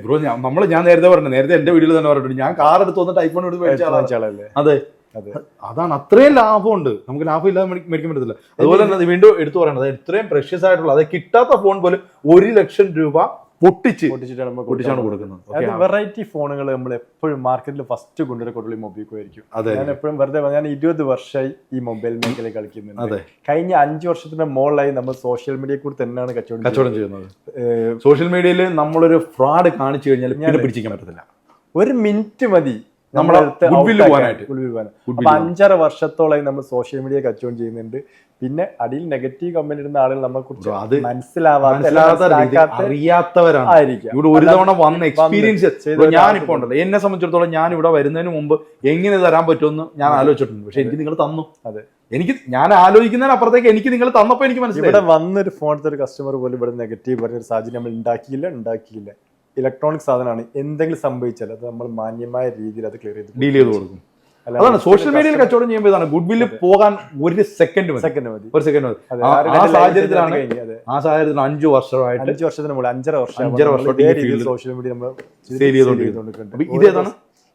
ബ്രോ നമ്മൾ ഞാൻ നേരത്തെ പറഞ്ഞു നേരത്തെ എന്റെ വീട്ടിൽ തന്നെ പറഞ്ഞിട്ടുണ്ട്. ഞാൻ കാർ എടുത്ത് വന്നിട്ട് ഐഫോൺ എടുത്ത് മേടിച്ച ആളാണ്. അതെ അതെ. അതാണ് അത്രയും ലാഭമുണ്ട്. നമുക്ക് ലാഭം ഇല്ലാതെ മേടി- മേടിക്കാൻ പറ്റത്തില്ല. അതുപോലെ തന്നെ വീണ്ടും എടുത്തു പറയണത് ഇത്രയും പ്രഷ്യസ് ആയിട്ടുള്ള അത് കിട്ടാത്ത ഫോൺ പോലും ഒരു ലക്ഷം രൂപ പൊട്ടിച്ച് പൊട്ടിച്ചിട്ടാണ് പൊട്ടിച്ചാണ് കൊടുക്കുന്നത്. വെറൈറ്റി ഫോണുകൾ നമ്മൾ എപ്പോഴും മാർക്കറ്റിൽ ഫസ്റ്റ് കൊണ്ടുവരെ കൊടുത്തുള്ള മൊബൈൽ ആയിരിക്കും. അതെ ഞാൻ എപ്പോഴും വെറുതെ ഞാൻ ഇരുപത് വർഷമായി ഈ മൊബൈൽ മേഖലയിൽ കളിക്കുന്നുണ്ട്. അതെ. കഴിഞ്ഞ അഞ്ച് വർഷത്തിന്റെ മുകളിലായി നമ്മൾ സോഷ്യൽ മീഡിയ കൂടി തന്നെയാണ് കച്ചവടം കച്ചവടം ചെയ്യുന്നത്. സോഷ്യൽ മീഡിയയിൽ നമ്മളൊരു ഫ്രോഡ് കാണിച്ചു കഴിഞ്ഞാൽ പിടിച്ചിരിക്കാൻ പറ്റത്തില്ല. ഒരു മിനിറ്റ് മതി. നമ്മളെ അപ്പൊ അഞ്ചര വർഷത്തോളമായി നമ്മൾ സോഷ്യൽ മീഡിയ കച്ചവടം ചെയ്യുന്നുണ്ട്. പിന്നെ അടിയിൽ നെഗറ്റീവ് കമന്റ് ഇടുന്ന ആളുകൾ നമ്മളെ കുറിച്ച് മനസ്സിലാവാത്തവരാണ് ഇവിടെ ഒരു തവണ വന്ന് എക്സ്പീരിയൻസ് ഞാനിപ്പോ ഉണ്ടല്ലോ. എന്നെ സംബന്ധിച്ചിടത്തോളം ഞാൻ ഇവിടെ വരുന്നതിന് മുമ്പ് എങ്ങനെ തരാൻ പറ്റുമെന്ന് ഞാൻ ആലോചിച്ചിട്ടുണ്ട്. പക്ഷെ എനിക്ക് നിങ്ങൾ തന്നു. അതെ. എനിക്ക് ഞാൻ ആലോചിക്കുന്നതിന് അപ്പുറത്തേക്ക് എനിക്ക് നിങ്ങൾ തന്നപ്പോ എനിക്ക് മനസ്സിലായി. ഇവിടെ വന്നൊരു ഫോണത്തെ ഒരു കസ്റ്റമർ പോലും ഇവിടെ നെഗറ്റീവ് പറഞ്ഞൊരു സാഹചര്യം നമ്മൾ ഉണ്ടാക്കിയില്ല ഉണ്ടാക്കിയില്ല. ഇലക്ട്രോണിക് സാധനമാണ് എന്തെങ്കിലും സംഭവിച്ചാൽ അത് നമ്മൾ മാന്യമായ രീതിയിൽ അത് ക്ലിയർ ചെയ്ത് ഡീൽ ചെയ്ത് കൊടുക്കും. അതാണ് സോഷ്യൽ മീഡിയയിൽ കച്ചവടം ചെയ്യുമ്പോൾ ഇതാണ്. ഗുഡ് വില്ല് പോകാൻ ഒരു സെക്കൻഡ് മതി. സെക്കൻഡ് മതി. ഒരു സെക്കൻഡ് മതി. ആ- സാഹചര്യത്തിലാണ് ആ സാഹചര്യത്തിൽ അഞ്ചു വർഷമായിട്ട് അഞ്ച് വർഷത്തിന് മുകളിൽ അഞ്ചര വർഷം അഞ്ചര ൽ സോഷ്യൽ മീഡിയ നമ്മൾ സെയിൽ ചെയ്തുകൊണ്ടിരിക്കുന്നുണ്ട്.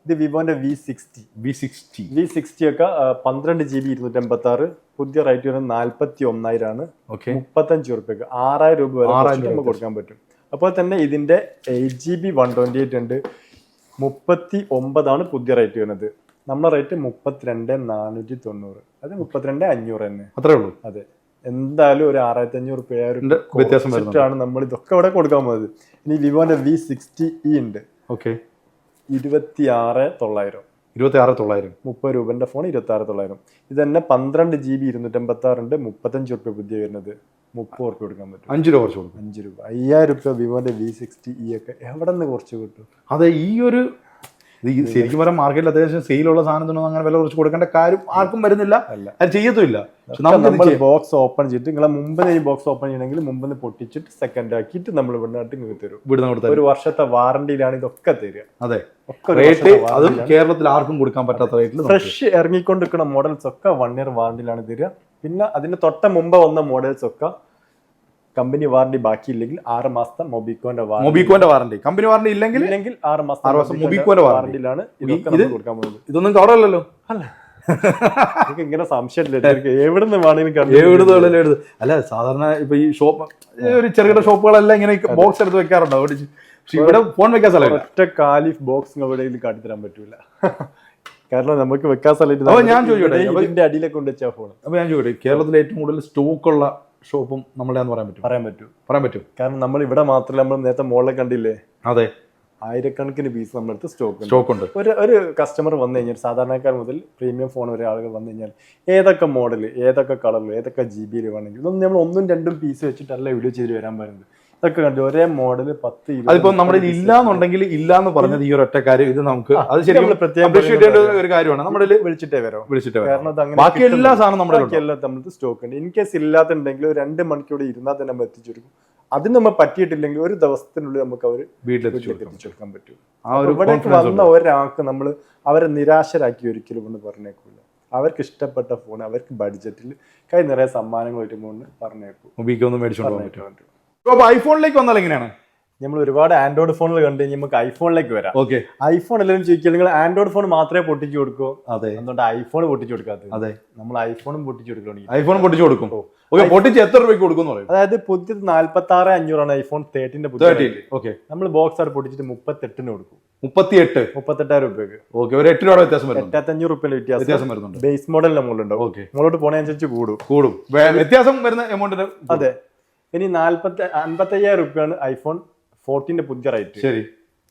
ഇത് വിവോന്റെ V sixty V sixty V sixty ഒക്കെ പന്ത്രണ്ട് ജി ബി ഇരുന്നൂറ്റി അമ്പത്തി ആറ് പുതിയ റേറ്റ് വരുന്നത് നാല്പത്തി ഒന്നായിരമാണ് മുപ്പത്തഞ്ച് റുപ്യക്ക് ആറായിരം രൂപ വരെ കൊടുക്കാൻ പറ്റും. അപ്പോൾ തന്നെ ഇതിന്റെ eight G B one twenty eight ഉണ്ട് മുപ്പത്തി ഒമ്പതാണ് പുതിയ റേറ്റ് വരുന്നത്. നമ്മുടെ റേറ്റ് മുപ്പത്തിരണ്ട് നാനൂറ്റി തൊണ്ണൂറ് അത് മുപ്പത്തിരണ്ട് അഞ്ഞൂറ് തന്നെ. അത്രേ ഉള്ളൂ. അതെ. എന്തായാലും ഒരു ആറായിരത്തി അഞ്ഞൂറ് രൂപ ഉണ്ട്, വ്യത്യാസം വരുന്നുണ്ട്. നമ്മൾ ഇതൊക്കെ ഇവിടെ കൊടുക്കാൻ പോകുന്നത്. ഇനി വിവോന്റെ വി സിക്സ്റ്റി ഇ ഉണ്ട് ഓക്കെ. ഇരുപത്തി ആറ് തൊള്ളായിരം. ഇരുപത്തി ആറ് തൊള്ളായിരം. മുപ്പത് രൂപന്റെ ഫോൺ ഇരുപത്തി ആറ് തൊള്ളായിരം. ഇത് തന്നെ പന്ത്രണ്ട് ജി ബി ഇരുന്നൂറ്റമ്പത്തി ആറുണ്ട് മുപ്പത്തഞ്ച് റുപ്യ പുതിയ വരുന്നത്. മുപ്പത് റുപ്യ കൊടുക്കാൻ പറ്റും. അഞ്ച് രൂപ കുറച്ച് കൊടുക്കും. അഞ്ച് രൂപ. അയ്യായിരം രൂപ വിവോന്റെ വി സിക്സ്റ്റി ഇ ഒക്കെ എവിടെ നിന്ന് കുറച്ച് കിട്ടും? അതെ ഈ ഒരു ശരിക്കും പറയാം മാർക്കറ്റിൽ അത്യാവശ്യം സെയിലുള്ള സാധനത്തിനൊന്നും അങ്ങനെ വില കുറച്ച് കൊടുക്കേണ്ട കാര്യം ആർക്കും വരുന്നില്ല. അല്ല. അത് ചെയ്യത്തുമില്ല. നമ്മൾ ബോക്സ് ഓപ്പൺ ചെയ്തിട്ട് നിങ്ങളെ മുമ്പ് ഈ ബോക്സ് ഓപ്പൺ ചെയ്യണമെങ്കിൽ മുമ്പ് പൊട്ടിച്ചിട്ട് സെക്കൻഡ് ആക്കിയിട്ട് നമ്മൾ ഇവിടെ നാട്ടിൽ നിങ്ങൾക്ക് തരും. ഇവിടുന്ന് കൊടുത്താൽ ഒരു വർഷത്തെ വാറണ്ടിയിലാണ് ഇതൊക്കെ തരിക. അതെ. റേറ്റ് അതും കേരളത്തിൽ ആർക്കും കൊടുക്കാൻ പറ്റാത്ത റേറ്റിൽ ഫ്രഷ് ഇറങ്ങിക്കൊണ്ടിരിക്കുന്ന മോഡൽസ് ഒക്കെ വൺ ഇയർ വാറണ്ടിയിലാണ് തരിക. പിന്നെ അതിന് തൊട്ട മുമ്പ് വന്ന മോഡൽസ് ഒക്കെ കമ്പനി വാറണ്ടി ബാക്കിയില്ലെങ്കിൽ ആറ് മാസത്തെ മൊബിക്കോന്റെ വാറണ്ടി മൊബിക്കോന്റെ വാറണ്ടി കമ്പനി വാറണ്ടി ഇല്ലെങ്കിൽ ഇല്ലെങ്കിൽ ആറ് മാസം ആറ് മാസം മൊബിക്കോന്റെ. വാറണ്ടിയിലാണ് ഇത് കൊടുക്കാൻ പോകുന്നത്. ഇതൊന്നും കവറല്ലല്ലോ അല്ല. എനിക്ക് ഇങ്ങനെ സംശയമില്ല. എനിക്ക് എവിടെ നിന്ന് വേണമെങ്കിലും കണ്ടു എഴുതു എഴുതു അല്ല സാധാരണ ഇപ്പൊ ഈ ഷോപ്പ് ഒരു ചെറുകിട ഷോപ്പുകളെല്ലാം ഇങ്ങനെ ബോക്സ് എടുത്ത് വെക്കാറുണ്ടോ? പക്ഷെ ഇവിടെ ഫോൺ വെക്കാൻ സ്ഥലമില്ല. ഒറ്റ കാലിഫ് ബോക്സ് എവിടെയെങ്കിലും കാട്ടിത്തരാൻ പറ്റൂല. കാരണം നമുക്ക് വെക്കാൻ അപ്പൊ ഞാൻ അപ്പൊ- ഇതിന്റെ അടിയിലൊക്കെ കൊണ്ട് വെച്ചാൽ ഫോൺ അപ്പൊ ഞാൻ ചോദിക്കട്ടെ കേരളത്തിൽ ഏറ്റവും കൂടുതൽ സ്റ്റോക്ക് ഉള്ള ഷോപ്പും നമ്മളെ പറയാൻ പറ്റും പറയാൻ പറ്റും. പറയാൻ പറ്റും കാരണം നമ്മൾ ഇവിടെ മാത്രമല്ല നമ്മൾ നേരത്തെ മോളിലെ കണ്ടില്ലേ? അതെ. ആയിരക്കണക്കിന് പീസ് നമ്മളടുത്ത് സ്റ്റോക്ക് സ്റ്റോക്ക് ഉണ്ട് ഒരു ഒരു കസ്റ്റമർ വന്നു കഴിഞ്ഞാൽ സാധാരണക്കാർ മുതൽ പ്രീമിയം ഫോൺ വരെ ആളുകൾ വന്നു കഴിഞ്ഞാൽ ഏതൊക്കെ മോഡൽ ഏതൊക്കെ കളർ ഏതൊക്കെ ജി ബിയിൽ വേണമെങ്കിൽ ഇതൊന്നും നമ്മൾ ഒന്നും രണ്ടും പീസ് വെച്ചിട്ടല്ല വീഡിയോ ചെയ്ത് വരാൻ പറയുന്നത്. ഇതൊക്കെ കണ്ടു. ഒരേ മോഡൽ പത്ത് അതിപ്പോ നമ്മുടെ ഇല്ല എന്നുണ്ടെങ്കിൽ ഇല്ല എന്ന് പറഞ്ഞത് ഈ ഒരു ഒറ്റ കാര്യം ഇത് നമുക്ക് അത് ശരിക്കും നമ്മൾ പ്രത്യേകം ഒരു കാര്യമാണ്. നമ്മുടെ വിളിച്ചിട്ടേ വരാം. വിളിച്ചിട്ടേ വരാം. ബാക്കി എല്ലാ സാധനം നമ്മുടെ നമ്മൾ സ്റ്റോക്ക് ഉണ്ട്. ഇൻ കേസ് ഇല്ലാത്തുണ്ടെങ്കിൽ രണ്ട് മണിക്കൂർ ഇരുന്നാൽ തന്നെ നമ്മൾ എത്തിച്ചു കൊടുക്കും അതിന് നമ്മൾ പറ്റിയിട്ടില്ലെങ്കിൽ ഒരു ദിവസത്തിനുള്ളിൽ നമുക്ക് അവർ വീട്ടിലെത്തിച്ചു കൊടുക്കാൻ പറ്റും. ആ ഒരു ഇവിടേക്ക് വന്ന ഒരാൾക്ക് നമ്മൾ അവരെ നിരാശരാക്കി ഒരിക്കലും ഒന്ന് പറഞ്ഞേക്കൂല. അവർക്ക് ഇഷ്ടപ്പെട്ട ഫോൺ അവർക്ക് ബഡ്ജറ്റിൽ കൈ നിറയെ സമ്മാനങ്ങൾ വരുമ്പോൾ പറഞ്ഞേക്കും. മേടിച്ചോണ്ട് പോകാൻ പറ്റും. അപ്പൊ ഐഫോണിലേക്ക് വന്നാൽ എങ്ങനെയാണ്? നമ്മൾ ഒരുപാട് ആൻഡ്രോയിഡ് ഫോണുകൾ കണ്ടു നമുക്ക് ഐഫോണിലേക്ക് വരാം. ഓക്കെ. ഐഫോൺ എല്ലാവരും ചോദിക്കുക നിങ്ങൾ ആൻഡ്രോയിഡ് ഫോൺ മാത്രമേ പൊട്ടിച്ചു കൊടുക്കൂ? അതെ. എന്തുകൊണ്ട് ഐഫോൺ പൊട്ടിച്ചു കൊടുക്കാത്തത്. അതെ. നമ്മൾ ഐഫോണും പൊട്ടിച്ചു കൊടുക്കണം ഐഫോൺ പൊട്ടിച്ചു കൊടുക്കും. ഓക്കെ പൊട്ടിച്ച് എത്ര രൂപയ്ക്ക് കൊടുക്കും അതായത് പുതിയത് നാല്പത്തി ആറ് അഞ്ഞൂറാണ് ഐഫോൺ തേർട്ടിന്റെ പുതിയ ഓക്കെ. നമ്മൾ ബോക്സ് അവിടെ പൊട്ടിച്ചിട്ട് മുപ്പത്തെട്ടിന് കൊടുക്കും. മുപ്പത്തി എട്ട് മുപ്പത്തെട്ടായിരം രൂപയ്ക്ക്. ഓക്കെ ഒരു എട്ട് രൂപ വ്യത്യാസം വരും എട്ടാത്തഞ്ഞൂറ് റുപ്യന്റെ വ്യത്യാസം. വ്യത്യാസം വരുന്നുണ്ട്. ബേസ് മോഡലിന്റെ മുകളിലുണ്ട് ഓക്കെ. മുകളിലോട്ട് പോണേ അനുസരിച്ച് കൂടും. കൂടും വ്യത്യാസം വരുന്ന എമൗണ്ടിന് അതെ. ഇനി നാല്പത്തി അൻപത്തി അയ്യായിരം റുപ്യാണ് ഐഫോൺ ഫോർട്ടീന്റെ പുതിയ റേറ്റ് ശരി.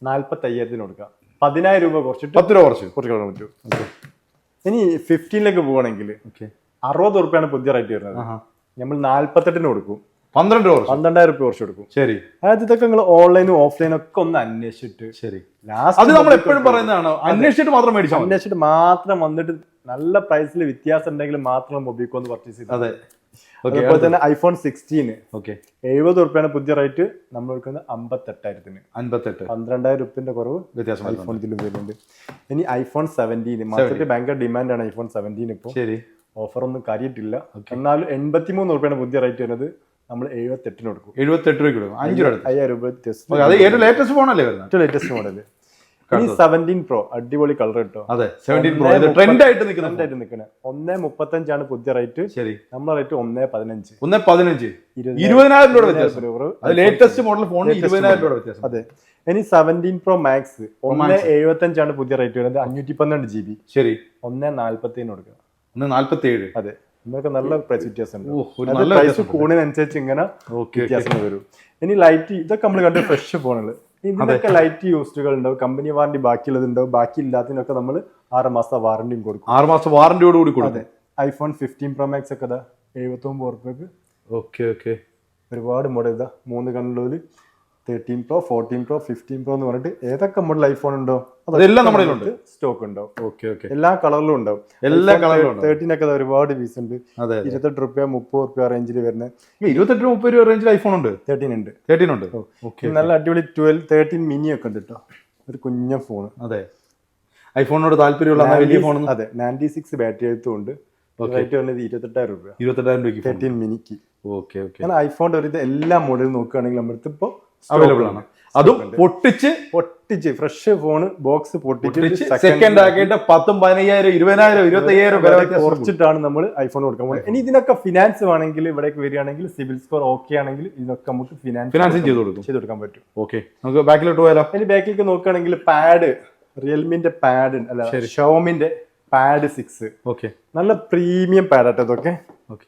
നാല്പത്തി അയ്യായിരത്തിന് കൊടുക്കാം പതിനായിരം രൂപ കുറച്ചിട്ട് പത്ത് രൂപ കുറച്ച്. കുറച്ച് കൊടുക്കാൻ പറ്റും. ഇനി ഫിഫ്റ്റീനിലേക്ക് പോവുകയാണെങ്കിൽ അറുപത് റുപ്യാണ് പുതിയ റേറ്റ് വരുന്നത്. നമ്മൾ നാല്പത്തെട്ടിന് കൊടുക്കും. പന്ത്രണ്ട് രൂപ പന്ത്രണ്ടായിരം രൂപ കുറച്ച് കൊടുക്കും. ശരി. അതായത് ഇതൊക്കെ നിങ്ങൾ ഓൺലൈനും ഓഫ്ലൈനും ഒക്കെ ഒന്ന് അന്വേഷിച്ചിട്ട് ശരി. ലാസ്റ്റ് അത് നമ്മൾ എപ്പോഴും പറയുന്നതാണ്. അന്വേഷിച്ചിട്ട് മാത്രം മേടിച്ചു അന്വേഷിച്ചിട്ട് മാത്രം വന്നിട്ട് നല്ല പ്രൈസിൽ വ്യത്യാസം ഉണ്ടെങ്കിൽ മാത്രം മൊബിക്കോ ഒന്ന് പർച്ചേസ് ചെയ്തു അതെ. അതുപോലെ തന്നെ ഐഫോൺ സിക്സ്റ്റീന് ഓക്കെ എഴുപത് റുപ്യാണ് പുതിയ റേറ്റ് നമ്മൾ കൊടുക്കുന്നത് അമ്പത്തെട്ടായിരത്തിന്. അമ്പത്തെട്ട്. പന്ത്രണ്ടായിരം റുപ്യന്റെ കുറവ് വ്യത്യാസം. ഐഫോൺ ഇതിൽ വരുന്നുണ്ട്. ഇനി ഐഫോൺ സെവന്റീൻ മാർക്കറ്റ് ഭയങ്കര ഡിമാൻഡാണ് ഐഫോൺ സെവന്റീൻ ഇപ്പോൾ ശരി. ഓഫർ ഒന്നും കാര്യമായിട്ടില്ല എന്നാലും എൺപത്തിമൂന്ന് റുപ്യാണ് പുതിയ റേറ്റ് വരുന്നത് നമ്മൾ എഴുപത്തെട്ടിന് കൊടുക്കും. എഴുപത്തെട്ട് രൂപയ്ക്ക് കൊടുക്കും. അഞ്ച് രൂപ അയ്യായിരം രൂപ അത് ഏറ്റവും ലേറ്റസ്റ്റ് ഫോണല്ലേ വരുന്നത്? ഏറ്റവും ലേറ്റസ്റ്റ് മോഡൽ ഇനി സെവന്റീൻ പ്രോ അടിപൊളി കളർ കിട്ടും. അതെ സെവന്റീൻ പ്രോ ട്രെൻഡ് ആയിട്ട് നിൽക്കുന്ന. ആയിട്ട് നിൽക്കുന്നത് ഒന്നേ മുപ്പത്തഞ്ചാണ് പുതിയ റേറ്റ് ശരി. നമ്മളെ റേറ്റ് ഒന്നേ പതിനഞ്ച്. ഒന്ന് പതിനഞ്ച്. ഇരുപത് ഇരുപതിനായിരം രൂപ. വ്യത്യാസം ലേറ്റസ്റ്റ് മോഡൽ ഫോൺ ഇരുപതിനായിരം രൂപ വ്യത്യാസം. അതെ. ഇനി സെവന്റീൻ പ്രോ മാക്സ് ഒന്ന് എഴുപത്തഞ്ചാണ് പുതിയ റേറ്റ് വരുന്നത്. അഞ്ഞൂറ്റി പന്ത്രണ്ട് ജി ബി ശരി. ഒന്നേ നാല്പത്തേന് കൊടുക്കുക ഒന്ന് നാല്പത്തി ഏഴ് അതെ. ഇന്നൊക്കെ നല്ല പ്രൈസ് വ്യത്യാസം പ്രൈസ് കൂടുന്നതിനനുസരിച്ച് ഇങ്ങനെ വ്യത്യാസം വരും. ഇനി ലൈറ്റ് ഇതൊക്കെ നമ്മൾ കണ്ട് ഫ്രഷ് ഫോണുകൾ ഇതിനൊക്കെ ലൈറ്റ് യൂസ്ഡുകൾ ഉണ്ടാവും. കമ്പനി വാറണ്ടി ബാക്കിയുള്ളത് ഉണ്ടാവും. ബാക്കി ഇല്ലാത്തതിനൊക്കെ നമ്മൾ ആറ് മാസത്തെ വാറണ്ടിയും കൊടുക്കും. ആറ് മാസം വാറന്റിയോട് കൂടി കൊടുക്കും. ഐഫോൺ ഫിഫ്റ്റീൻ പ്രോ മാക്സ് ഒക്കെ എഴുപത്തി ഒമ്പത് ഉറുപ്പ്യക്ക് ഓക്കെ ഓക്കെ. ഒരുപാട് മോഡൽ ഇതാ. മൂന്ന് കണ്ണിലൊരു thirteen pro fourteen pro fifteen pro എന്ന് പറഞ്ഞിട്ട് ഏതൊക്കെ മോഡൽ ഐഫോൺ ഉണ്ടോ? അതെല്ലാം നമ്മുടെ. സ്റ്റോക്ക് ഉണ്ടാവും. ഓക്കെ ഓക്കെ എല്ലാ കളറിലും ഉണ്ടാവും. എല്ലാ കളറിലും ഉണ്ട് തേർട്ടീൻ ഒക്കെ ഒരുപാട് പീസ് ഉണ്ട്. ഇരുപത്തെട്ട് റുപ്യ മുപ്പത് റുപ്യ റേഞ്ചിൽ വരുന്ന ഇരുപത്തെട്ട് മുപ്പത് രൂപ റേഞ്ചിൽ ഐഫോൺ ഉണ്ട്. തേർട്ടീൻ ഉണ്ട്. തേർട്ടീൻ ഉണ്ട്. ഓക്കെ നല്ല അടിപൊളി ട്വൽവ് തേർട്ടീൻ മിനി ഒക്കെ ഉണ്ട് കേട്ടോ ഒരു കുഞ്ഞ ഫോൺ അതെ. ഐഫോണിനോട് താല്പര്യമുള്ള വലിയ ഫോൺ അതെ നയന്റി സിക്സ് ബാറ്ററി എഴുത്തും ഉണ്ട് റേറ്റ് വരുന്നത് ഇരുപത്തെട്ടായിരം രൂപ ഇരുപത്തെട്ടായിരം രൂപയ്ക്ക് ഫോൺ തേർട്ടീൻ മിനിക്ക് ഓക്കെ ഓക്കെ ഐഫോണിന്റെ ഒരു എല്ലാ മോഡലും നോക്കുകയാണെങ്കിൽ നമ്മുടെ ഇപ്പോൾ അവൈലബിൾ ആണ്. അതും പൊട്ടിച്ച് പൊട്ടിച്ച് ഫ്രഷ് ഫോൺ ബോക്സ് പൊട്ടിച്ച് സെക്കൻഡ് ആക്കിയിട്ട് പത്തും പതിനയ്യായിരം ഇരുപതിനായിരം വ്യത്യാസം കൊടുക്കും. കുറച്ചിട്ടാണ് നമ്മൾ ഐഫോൺ കൊടുക്കാൻ പോകുന്നത്. ഇനി ഇതിനൊക്കെ ഫിനാൻസ് വേണമെങ്കിൽ ഇവിടേക്ക് വരികയാണെങ്കിൽ സിവിൽ സ്കോർ ഓക്കെ ആണെങ്കിൽ ഇതിനൊക്കെ നമുക്ക് ഫിനാൻസ് ഫിനാൻസിങ് ചെയ്ത് കൊടുക്കും. ചെയ്ത് കൊടുക്കാൻ പറ്റും. ഓക്കെ നമുക്ക് ബാക്കിലോട്ട് പോയാലോ? ഇനി ബാക്കിലേക്ക് നോക്കുകയാണെങ്കിൽ പാഡ് റിയൽമിന്റെ പാഡ് അല്ല ഷോമിന്റെ പാഡ് സിക്സ് ഓക്കെ നല്ല പ്രീമിയം പാഡ് ആട്ടോ ഇതൊക്കെ. ഓക്കെ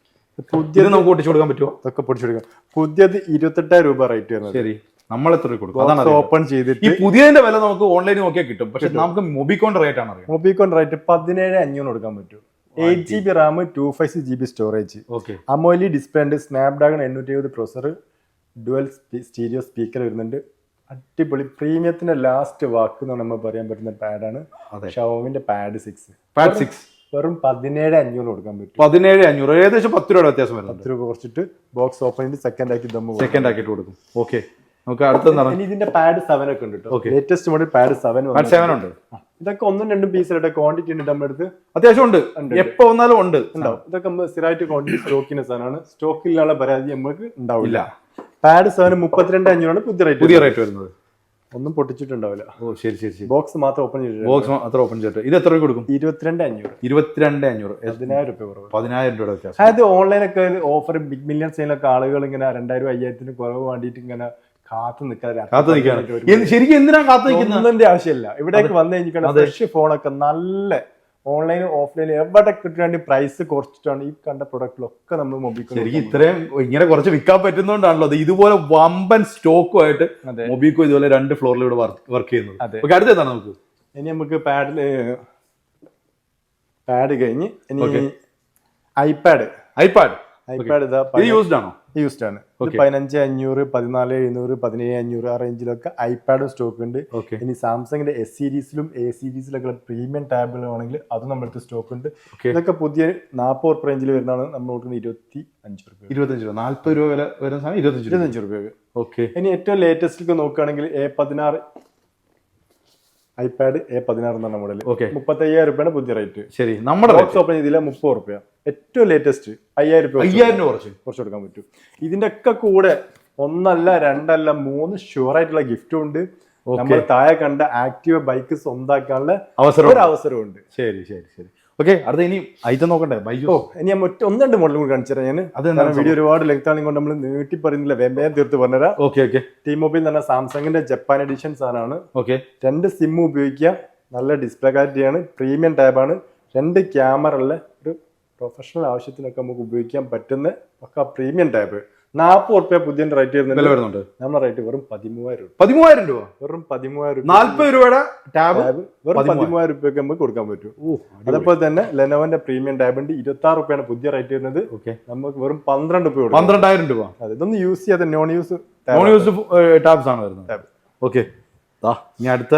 പുതിയ ഇത് നമുക്ക് പൊട്ടിച്ചു കൊടുക്കാൻ പറ്റുമോ ഇതൊക്കെ പൊടിച്ചെടുക്കാം പുതിയത് ഇരുപത്തെട്ടായിരം രൂപ റേറ്റ് വരുന്നത് ശരി. നമ്മൾ എത്ര കൊടുക്കും? അതാണ് ഓപ്പൺ ചെയ്തിട്ട് ഈ പുതിയതിന്റെ വില നമുക്ക് ഓൺലൈൻ നോക്കിയാൽ കിട്ടും. പക്ഷെ നമുക്ക് മൊബിക്കോൺ റേറ്റ് ആണ് അറിയാം. മൊബിക്കോൺ റേറ്റ് പതിനേഴ് അഞ്ഞൂറ് കൊടുക്കാൻ പറ്റും. Eight G B RAM two five six G B storage okay AMOLED display ഉണ്ട് സ്നാപ്ഡ്രാഗൺ എണ്ണൂറ്റി എഴുപത് പ്രൊസർ ഡുവൽ സ്റ്റീരിയോ സ്പീക്കർ വരുന്നുണ്ട്. അടിപൊളി. പ്രീമിയത്തിന്റെ ലാസ്റ്റ് വാക്ക് എന്ന് നമ്മൾ പറയാൻ പറ്റുന്ന പാഡാണ്. ഷവോമിന്റെ പാഡ് സിക്സ് പാഡ് സിക്സ് വെറും പതിനേഴ് അഞ്ഞൂറ് കൊടുക്കാൻ പറ്റും. പതിനേഴ് അഞ്ഞൂറ്. ഏകദേശം പത്ത് രൂപയുടെ വ്യത്യാസം വരും പത്ത് രൂപ കുറച്ചിട്ട് ബോക്സ് ഓപ്പൺ ചെയ്ത് സെക്കൻഡ് ആക്കി ദമ്മ്. സെക്കൻഡ് ആക്കിയിട്ട് കൊടുക്കും. ഓക്കെ നമുക്ക് അടുത്ത ഇതിന്റെ പാഡ് സെവൻ ഒക്കെ ഉണ്ട് Okay. Latest model pad seven seven ഉണ്ട്. ഇതൊക്കെ ഒന്നും രണ്ടും പീസിലായിട്ട് ക്വാണ്ടിറ്റി ഉണ്ട് നമ്മുടെ അടുത്ത്. അത്യാവശ്യം ഉണ്ട്. എപ്പോ വന്നാലും ഉണ്ട്. ഉണ്ടാവും. ഇതൊക്കെ നമ്മൾ സ്ഥിരമായിട്ട് ക്വാണ്ടിറ്റി സ്റ്റോക്കിന് സാധനമാണ്. സ്റ്റോക്കിലുള്ള പരാതി നമുക്ക് ഉണ്ടാവില്ല. പാഡ് സെവൻ മുപ്പത്തിരണ്ട് അഞ്ഞൂറാണ് പുതിയ റേറ്റ് പുതിയ റേറ്റ് വരുന്നത്. ഒന്നും പൊട്ടിച്ചിട്ടുണ്ടാവില്ല ഓ ശരി ശരി ശരി ബോക്സ് മാത്രം ഓപ്പൺ ചെയ്തിട്ട് ബോക്സ് മാത്രം ഓപ്പൺ ചെയ്തിട്ട് ഇത് എത്ര രൂപ കൊടുക്കും ഇരുപത്തിരണ്ട് അഞ്ഞൂറ് ഇരുപത്തിരണ്ട് അഞ്ഞൂറ് പതിനായിരം രൂപ കുറവ് പതിനായിരം രൂപ വ്യത്യാസം അതായത് ഓൺലൈനൊക്കെ ഓഫർ ബിഗ് മില്യൺ സെയിലൊക്കെ ആളുകൾ ഇങ്ങനെ രണ്ടായിരം അയ്യായിരത്തിന് കുറവ് വേണ്ടിയിട്ട് ഇങ്ങനെ കാത്തു നിൽക്കാതെ കാത്തു നിൽക്കാൻ ശരിക്കും എന്തിനാ കാത്തു നിൽക്കുന്നത് ആവശ്യമില്ല ഇവിടേക്ക് വന്നു കഴിഞ്ഞാൽ ഫ്രഷ് ഫോണൊക്കെ നല്ല ഓൺലൈനും ഓഫ്ലൈൻ എവിടെ കിട്ടാണ്ട് പ്രൈസ് കുറച്ചിട്ടാണ് ഈ കണ്ട പ്രൊഡക്റ്റിലൊക്കെ നമ്മൾ മൊബൈൽ ശരിക്കും ഇത്രയും ഇങ്ങനെ കുറച്ച് വിൽക്കാൻ പറ്റുന്നതുകൊണ്ടാണല്ലോ അത് ഇതുപോലെ വമ്പൻ സ്റ്റോക്കുമായിട്ട് മൊബിക്കോ ഇതുപോലെ രണ്ട് ഫ്ലോറിൽ ഇവിടെ വർക്ക് ചെയ്യുന്നത്. അതെ. ഓക്കെ അടുത്ത എന്താണ് നമുക്ക്? ഇനി നമുക്ക് പാഡിൽ പാഡ് കഴിഞ്ഞ് ഇനി ഐപാഡ് ഐപാഡ് ഐപാഡ് യൂസ്ഡ് ആണോ? യൂസ്ഡ് ആണ്. പതിനഞ്ച് അഞ്ഞൂറ് പതിനാല് എഴുന്നൂറ് പതിനേഴ് അഞ്ഞൂറ് ആ റേഞ്ചിലൊക്കെ ഐപാഡും സ്റ്റോക്ക് ഉണ്ട് ഇനി സാംസങ്ങിന്റെ എസ് സീരീസിലും എ സീരീസിലൊക്കെ പ്രീമിയം ടാബുകൾ ആണെങ്കിൽ അതും നമ്മളടുത്ത് സ്റ്റോക്ക് ഉണ്ട് ഇതൊക്കെ പുതിയ നാൽപ്പത് ഉറുപ്പ് റേഞ്ചിൽ വരുന്നതാണ്. നമ്മൾ കൊടുക്കുന്നത് ഇരുപത്തി അഞ്ച് രൂപ ഇരുപത്തഞ്ച് രൂപ നാല്പത് രൂപ വില വരുന്ന സാധനം ഇരുപത്തഞ്ച് രൂപ. ഇരുപത്തഞ്ച് രൂപ ഓക്കെ. ഇനി ഏറ്റവും ലേറ്റസ്റ്റ് നോക്കുകയാണെങ്കിൽ എ പതിനാറ് ഐപാഡ് എ പതിനാറ് എന്നാണ് മോഡൽ ഓക്കെ. മുപ്പത്തയ്യായിരം രൂപയാണ് പുതിയ റേറ്റ് ശരി. നമ്മുടെ ബോക്സ് ഓപ്പൺ ചെയ്തില്ല മുപ്പത് റുപ്യ ഏറ്റവും ലേറ്റസ്റ്റ് അയ്യായിരം രൂപ അയ്യായിരം രൂപ കുറച്ച്. കുറച്ച് കൊടുക്കാൻ പറ്റും. ഇതിന്റെ ഒക്കെ കൂടെ ഒന്നല്ല രണ്ടല്ല മൂന്ന് ഷുവർ ആയിട്ടുള്ള ഗിഫ്റ്റും ഉണ്ട് നമ്മൾ താഴെ കണ്ട ആക്റ്റീവ് ബൈക്ക് സ്വന്താക്കാനുള്ള അവസരം ഒരു അവസരമുണ്ട് ശരി ശരി ശരി. ഓക്കെ അടുത്ത ഇനി ഐറ്റം നോക്കണ്ടേ? ബൈക്ക് ഓ ഇനി ഞാൻ ഒറ്റ ഒന്ന് രണ്ട് മോഡൽ കൂടി കാണിച്ചു തരാം ഞാൻ. അതെന്താണ് വീഡിയോ ഒരുപാട് ലെങ്ത് ആണെങ്കിൽ കൊണ്ട് നമ്മൾ നീട്ടി പറയുന്നില്ല. വേഗം തീർത്ത് പറഞ്ഞുതരാം. ഓക്കെ ഓക്കെ ടി മൊബൈൽ തന്നെ സാംസങ്ങിന്റെ ജപ്പാൻ എഡിഷൻ സാധനമാണ്. ഓക്കെ രണ്ട് സിം ഉപയോഗിക്കുക. നല്ല ഡിസ്പ്ലേ ക്വാലിറ്റിയാണ് പ്രീമിയം ടാബാണ് രണ്ട് ക്യാമറ ഉള്ള പ്രൊഫഷണൽ ആവശ്യത്തിനൊക്കെ നമുക്ക് ഉപയോഗിക്കാൻ പറ്റുന്ന പക്ക പ്രീമിയം ടൈപ്പ് നാൽപ്പത് റുപ്യ പുതിയ റേറ്റ് വില വരുന്നുണ്ട്. നമ്മുടെ റേറ്റ് വെറും പതിമൂവായിരം രൂപ. പതിമൂവായിരം രൂപ? വെറും പതിമൂവായിരം രൂപ. നാല്പത് രൂപയുടെ ടാബ് വെറും പതിമൂവായിരം. രൂപയ്ക്ക് നമുക്ക് കൊടുക്കാൻ പറ്റും. അതേപോലെ തന്നെ ലെനോവന്റെ പ്രീമിയം ടാബ് ഉണ്ട്. ഇരുപത്തി ആറ് രൂപയാണ് പുതിയ റേറ്റ് വരുന്നത്. ഓക്കെ. നമുക്ക് വെറും പന്ത്രണ്ട് രൂപ പന്ത്രണ്ടായിരം രൂപ. അതെ ഇതൊന്നും യൂസ് ചെയ്യാതെ non use non use tabs ആണ് വരുന്നത്. ഓക്കെ. ഇനി അടുത്ത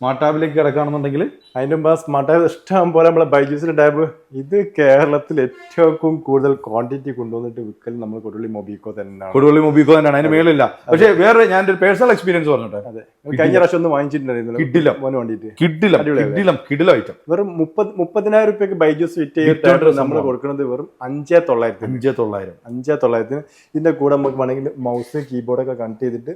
സ്മാർട്ട് ടാബിലേക്ക് കിടക്കുകയാണെന്നുണ്ടെങ്കിൽ അതിന്റെ മുമ്പ് സ്മാർട്ട് ടാബ് ഇഷ്ടം പോലെ നമ്മളെ ബൈജൂസിന്റെ ടാബ് ഇത് കേരളത്തിൽ ഏറ്റവും കൂടുതൽ ക്വാണ്ടിറ്റി കൊണ്ടുവന്നിട്ട് വിൽക്കൽ നമ്മൾ കൊടുവള്ളി മൊബിക്കോ തന്നെയാണ്. കൊടുവള്ളി മൊബിക്കോ തന്നെയാണ്. അതിന് മേളില്ല പക്ഷേ വേറെ ഞാൻ ഒരു പേഴ്സണൽ എക്സ്പീരിയൻസ് പറഞ്ഞോട്ടെ? അതെ. കഴിഞ്ഞ പ്രാവശ്യം ഒന്ന് വാങ്ങിച്ചിട്ടുണ്ടായിരുന്നു. കിഡിലം മോന് വേണ്ടിയിട്ട്. കിഡിലം? കിഡിലം കിഡിലം ഐറ്റം വെറും മുപ്പത് മുപ്പതിനായിരം രൂപയ്ക്ക് ബൈജൂസ് വിറ്റ് ചെയ്തിട്ട് നമ്മൾ കൊടുക്കുന്നത് വെറും അഞ്ചേ തൊള്ളായിരത്തി അഞ്ച് തൊള്ളായിരം. അഞ്ചേ തൊള്ളായിരത്തിന്. ഇതിന്റെ കൂടെ നമുക്ക് വേണമെങ്കിൽ മൗസ് കീബോർഡൊക്കെ കണക്ട് ചെയ്തിട്ട്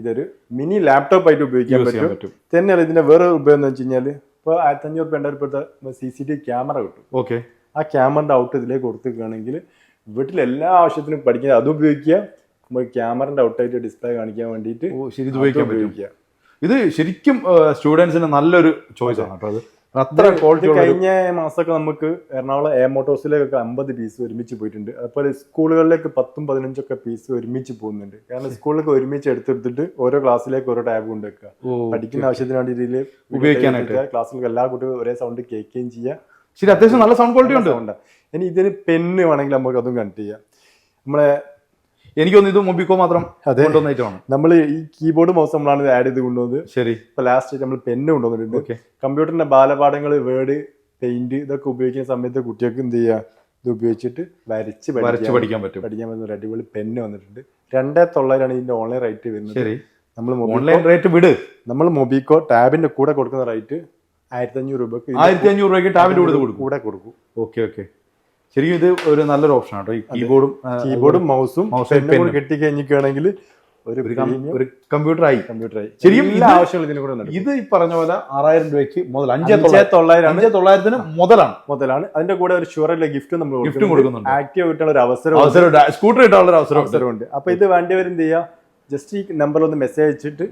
ഇതൊരു മിനി ലാപ്ടോപ്പ് ആയിട്ട് ഉപയോഗിക്കാൻ പറ്റും. തന്നെയാണ് ഇതിന്റെ വേറെ ഉപയോഗം എന്ന് വെച്ച് കഴിഞ്ഞാൽ ഇപ്പോൾ ആയിരത്തി അഞ്ഞൂറ് രണ്ടായിരം രൂപ സി സി ടി ക്യാമറ കിട്ടും. ഓക്കെ ആ ക്യാമറയുടെ ഔട്ട് ഇതിലേക്ക് കൊടുക്കുകയാണെങ്കിൽ വീട്ടിൽ എല്ലാ ആവശ്യത്തിനും പഠിക്കാൻ അത് ഉപയോഗിക്കുക ക്യാമറന്റെ ഔട്ടായിട്ട് ഡിസ്പ്ലേ കാണിക്കാൻ വേണ്ടിയിട്ട് ഉപയോഗിക്കാൻ ഉപയോഗിക്കുക. ഇത് ശരിക്കും സ്റ്റുഡൻസിന് നല്ലൊരു ചോയ്സ് ആണ് കേട്ടോ അത്. അത്ര ക്വാളിറ്റി കഴിഞ്ഞ മാസമൊക്കെ നമുക്ക് എറണാകുളം എ മോട്ടോഴ്സിലേക്കൊക്കെ അമ്പത് പീസ് ഒരുമിച്ച് പോയിട്ടുണ്ട്. അതുപോലെ സ്കൂളുകളിലേക്ക് പത്തും പതിനഞ്ചൊക്കെ പീസ് ഒരുമിച്ച് പോകുന്നുണ്ട്. കാരണം സ്കൂളിലൊക്കെ ഒരുമിച്ച് എടുത്തെടുത്തിട്ട് ഓരോ ക്ലാസ്സിലേക്ക് ഓരോ ടാബ് കൊണ്ടുവെക്കുക. വെക്കുക പഠിക്കുന്ന ആവശ്യത്തിന് വേണ്ടി രീതിയിൽ ഉപയോഗിക്കാനായിട്ട്. ക്ലാസ്സിലേക്ക് എല്ലാ കുട്ടികളും ഒരേ സൗണ്ട് കേൾക്കുകയും ചെയ്യാം ശരി അത്യാവശ്യം നല്ല സൗണ്ട് ക്വാളിറ്റി ഉണ്ട്. ഇനി ഇതിന് പെണ്ണ് വേണമെങ്കിൽ നമുക്ക് അതും കണക്ട് ചെയ്യാം. നമ്മളെ എനിക്കൊന്ന് ഇത് മൊബിക്കോ മാത്രം അതെ. കൊണ്ടുവന്ന നമ്മൾ ഈ കീബോർഡ് മൗസ് നമ്മളാണ് ഇത് ആഡ് ചെയ്ത് കൊണ്ടുവന്നത്. ശരി. ഇപ്പൊ ലാസ്റ്റ് നമ്മൾ പെന്ന് കൊണ്ടുവന്നിട്ടുണ്ട്. ഓക്കെ കമ്പ്യൂട്ടറിന്റെ ബാലപാഠങ്ങൾ വേർഡ് പെയിന്റ് ഇതൊക്കെ ഉപയോഗിക്കുന്ന സമയത്ത് കുട്ടികൾക്ക് എന്ത് ചെയ്യുക ഇത് ഉപയോഗിച്ചിട്ട് വരച്ച് വരച്ച് പഠിക്കാൻ പറ്റും. പഠിക്കാൻ പറ്റുന്ന ഒരു അടിപൊളി പെന്ന് വന്നിട്ടുണ്ട്. രണ്ടേ തൊള്ളായിരമാണ് ഇതിന്റെ ഓൺലൈൻ റേറ്റ് വരുന്നത്. ശരി. നമ്മൾ ഓൺലൈൻ റേറ്റ് വിട്. നമ്മൾ മൊബിക്കോ ടാബിന്റെ കൂടെ കൊടുക്കുന്ന റേറ്റ് ആയിരത്തി അഞ്ഞൂറ് രൂപക്ക് ആയിരത്തി അഞ്ഞൂറ് രൂപയ്ക്ക് ടാബിന്റെ കൂടെ കൊടുക്കും. കൂടെ കൊടുക്കും. ഓക്കെ ഓക്കെ ശരിക്കും ഇത് ഒരു നല്ലൊരു ഓപ്ഷൻ ആട്ടോ ഈ കീബോർഡും കീബോർഡും മൗസും മൗസും ഉം. കെട്ടി കഴിഞ്ഞിക്കുകയാണെങ്കിൽ ഒരു ഒരു കമ്പ്യൂട്ടറായി കമ്പ്യൂട്ടറായി ശരിക്കും എല്ലാ ആവശ്യങ്ങളും ഇതിന് കൂടെ ഇത് ഈ പറഞ്ഞ പോലെ ആറായിരം രൂപയ്ക്ക് മുതൽ അഞ്ചേ തൊള്ളായിരം അഞ്ചേ തൊള്ളായിരത്തിന് മുതലാണ്. മുതലാണ്. അതിന്റെ കൂടെ ഒരു ഷുവറിലെ ഗിഫ്റ്റ് നമ്മൾ ഗിഫ്റ്റും കൊടുക്കുന്നുണ്ട്. ആക്റ്റീവ് ആയിട്ടുള്ള ഒരു അവസരം അവസരം സ്കൂട്ടർ കിട്ടാനുള്ള ഒരു അവസരം അവസരമുണ്ട് അപ്പൊ ഇത് വേണ്ടിയവർ എന്ത് ചെയ്യുക ജസ്റ്റ് ഈ നമ്പറിൽ ഒന്ന് മെസ്സേജ് അയച്ചിട്ട്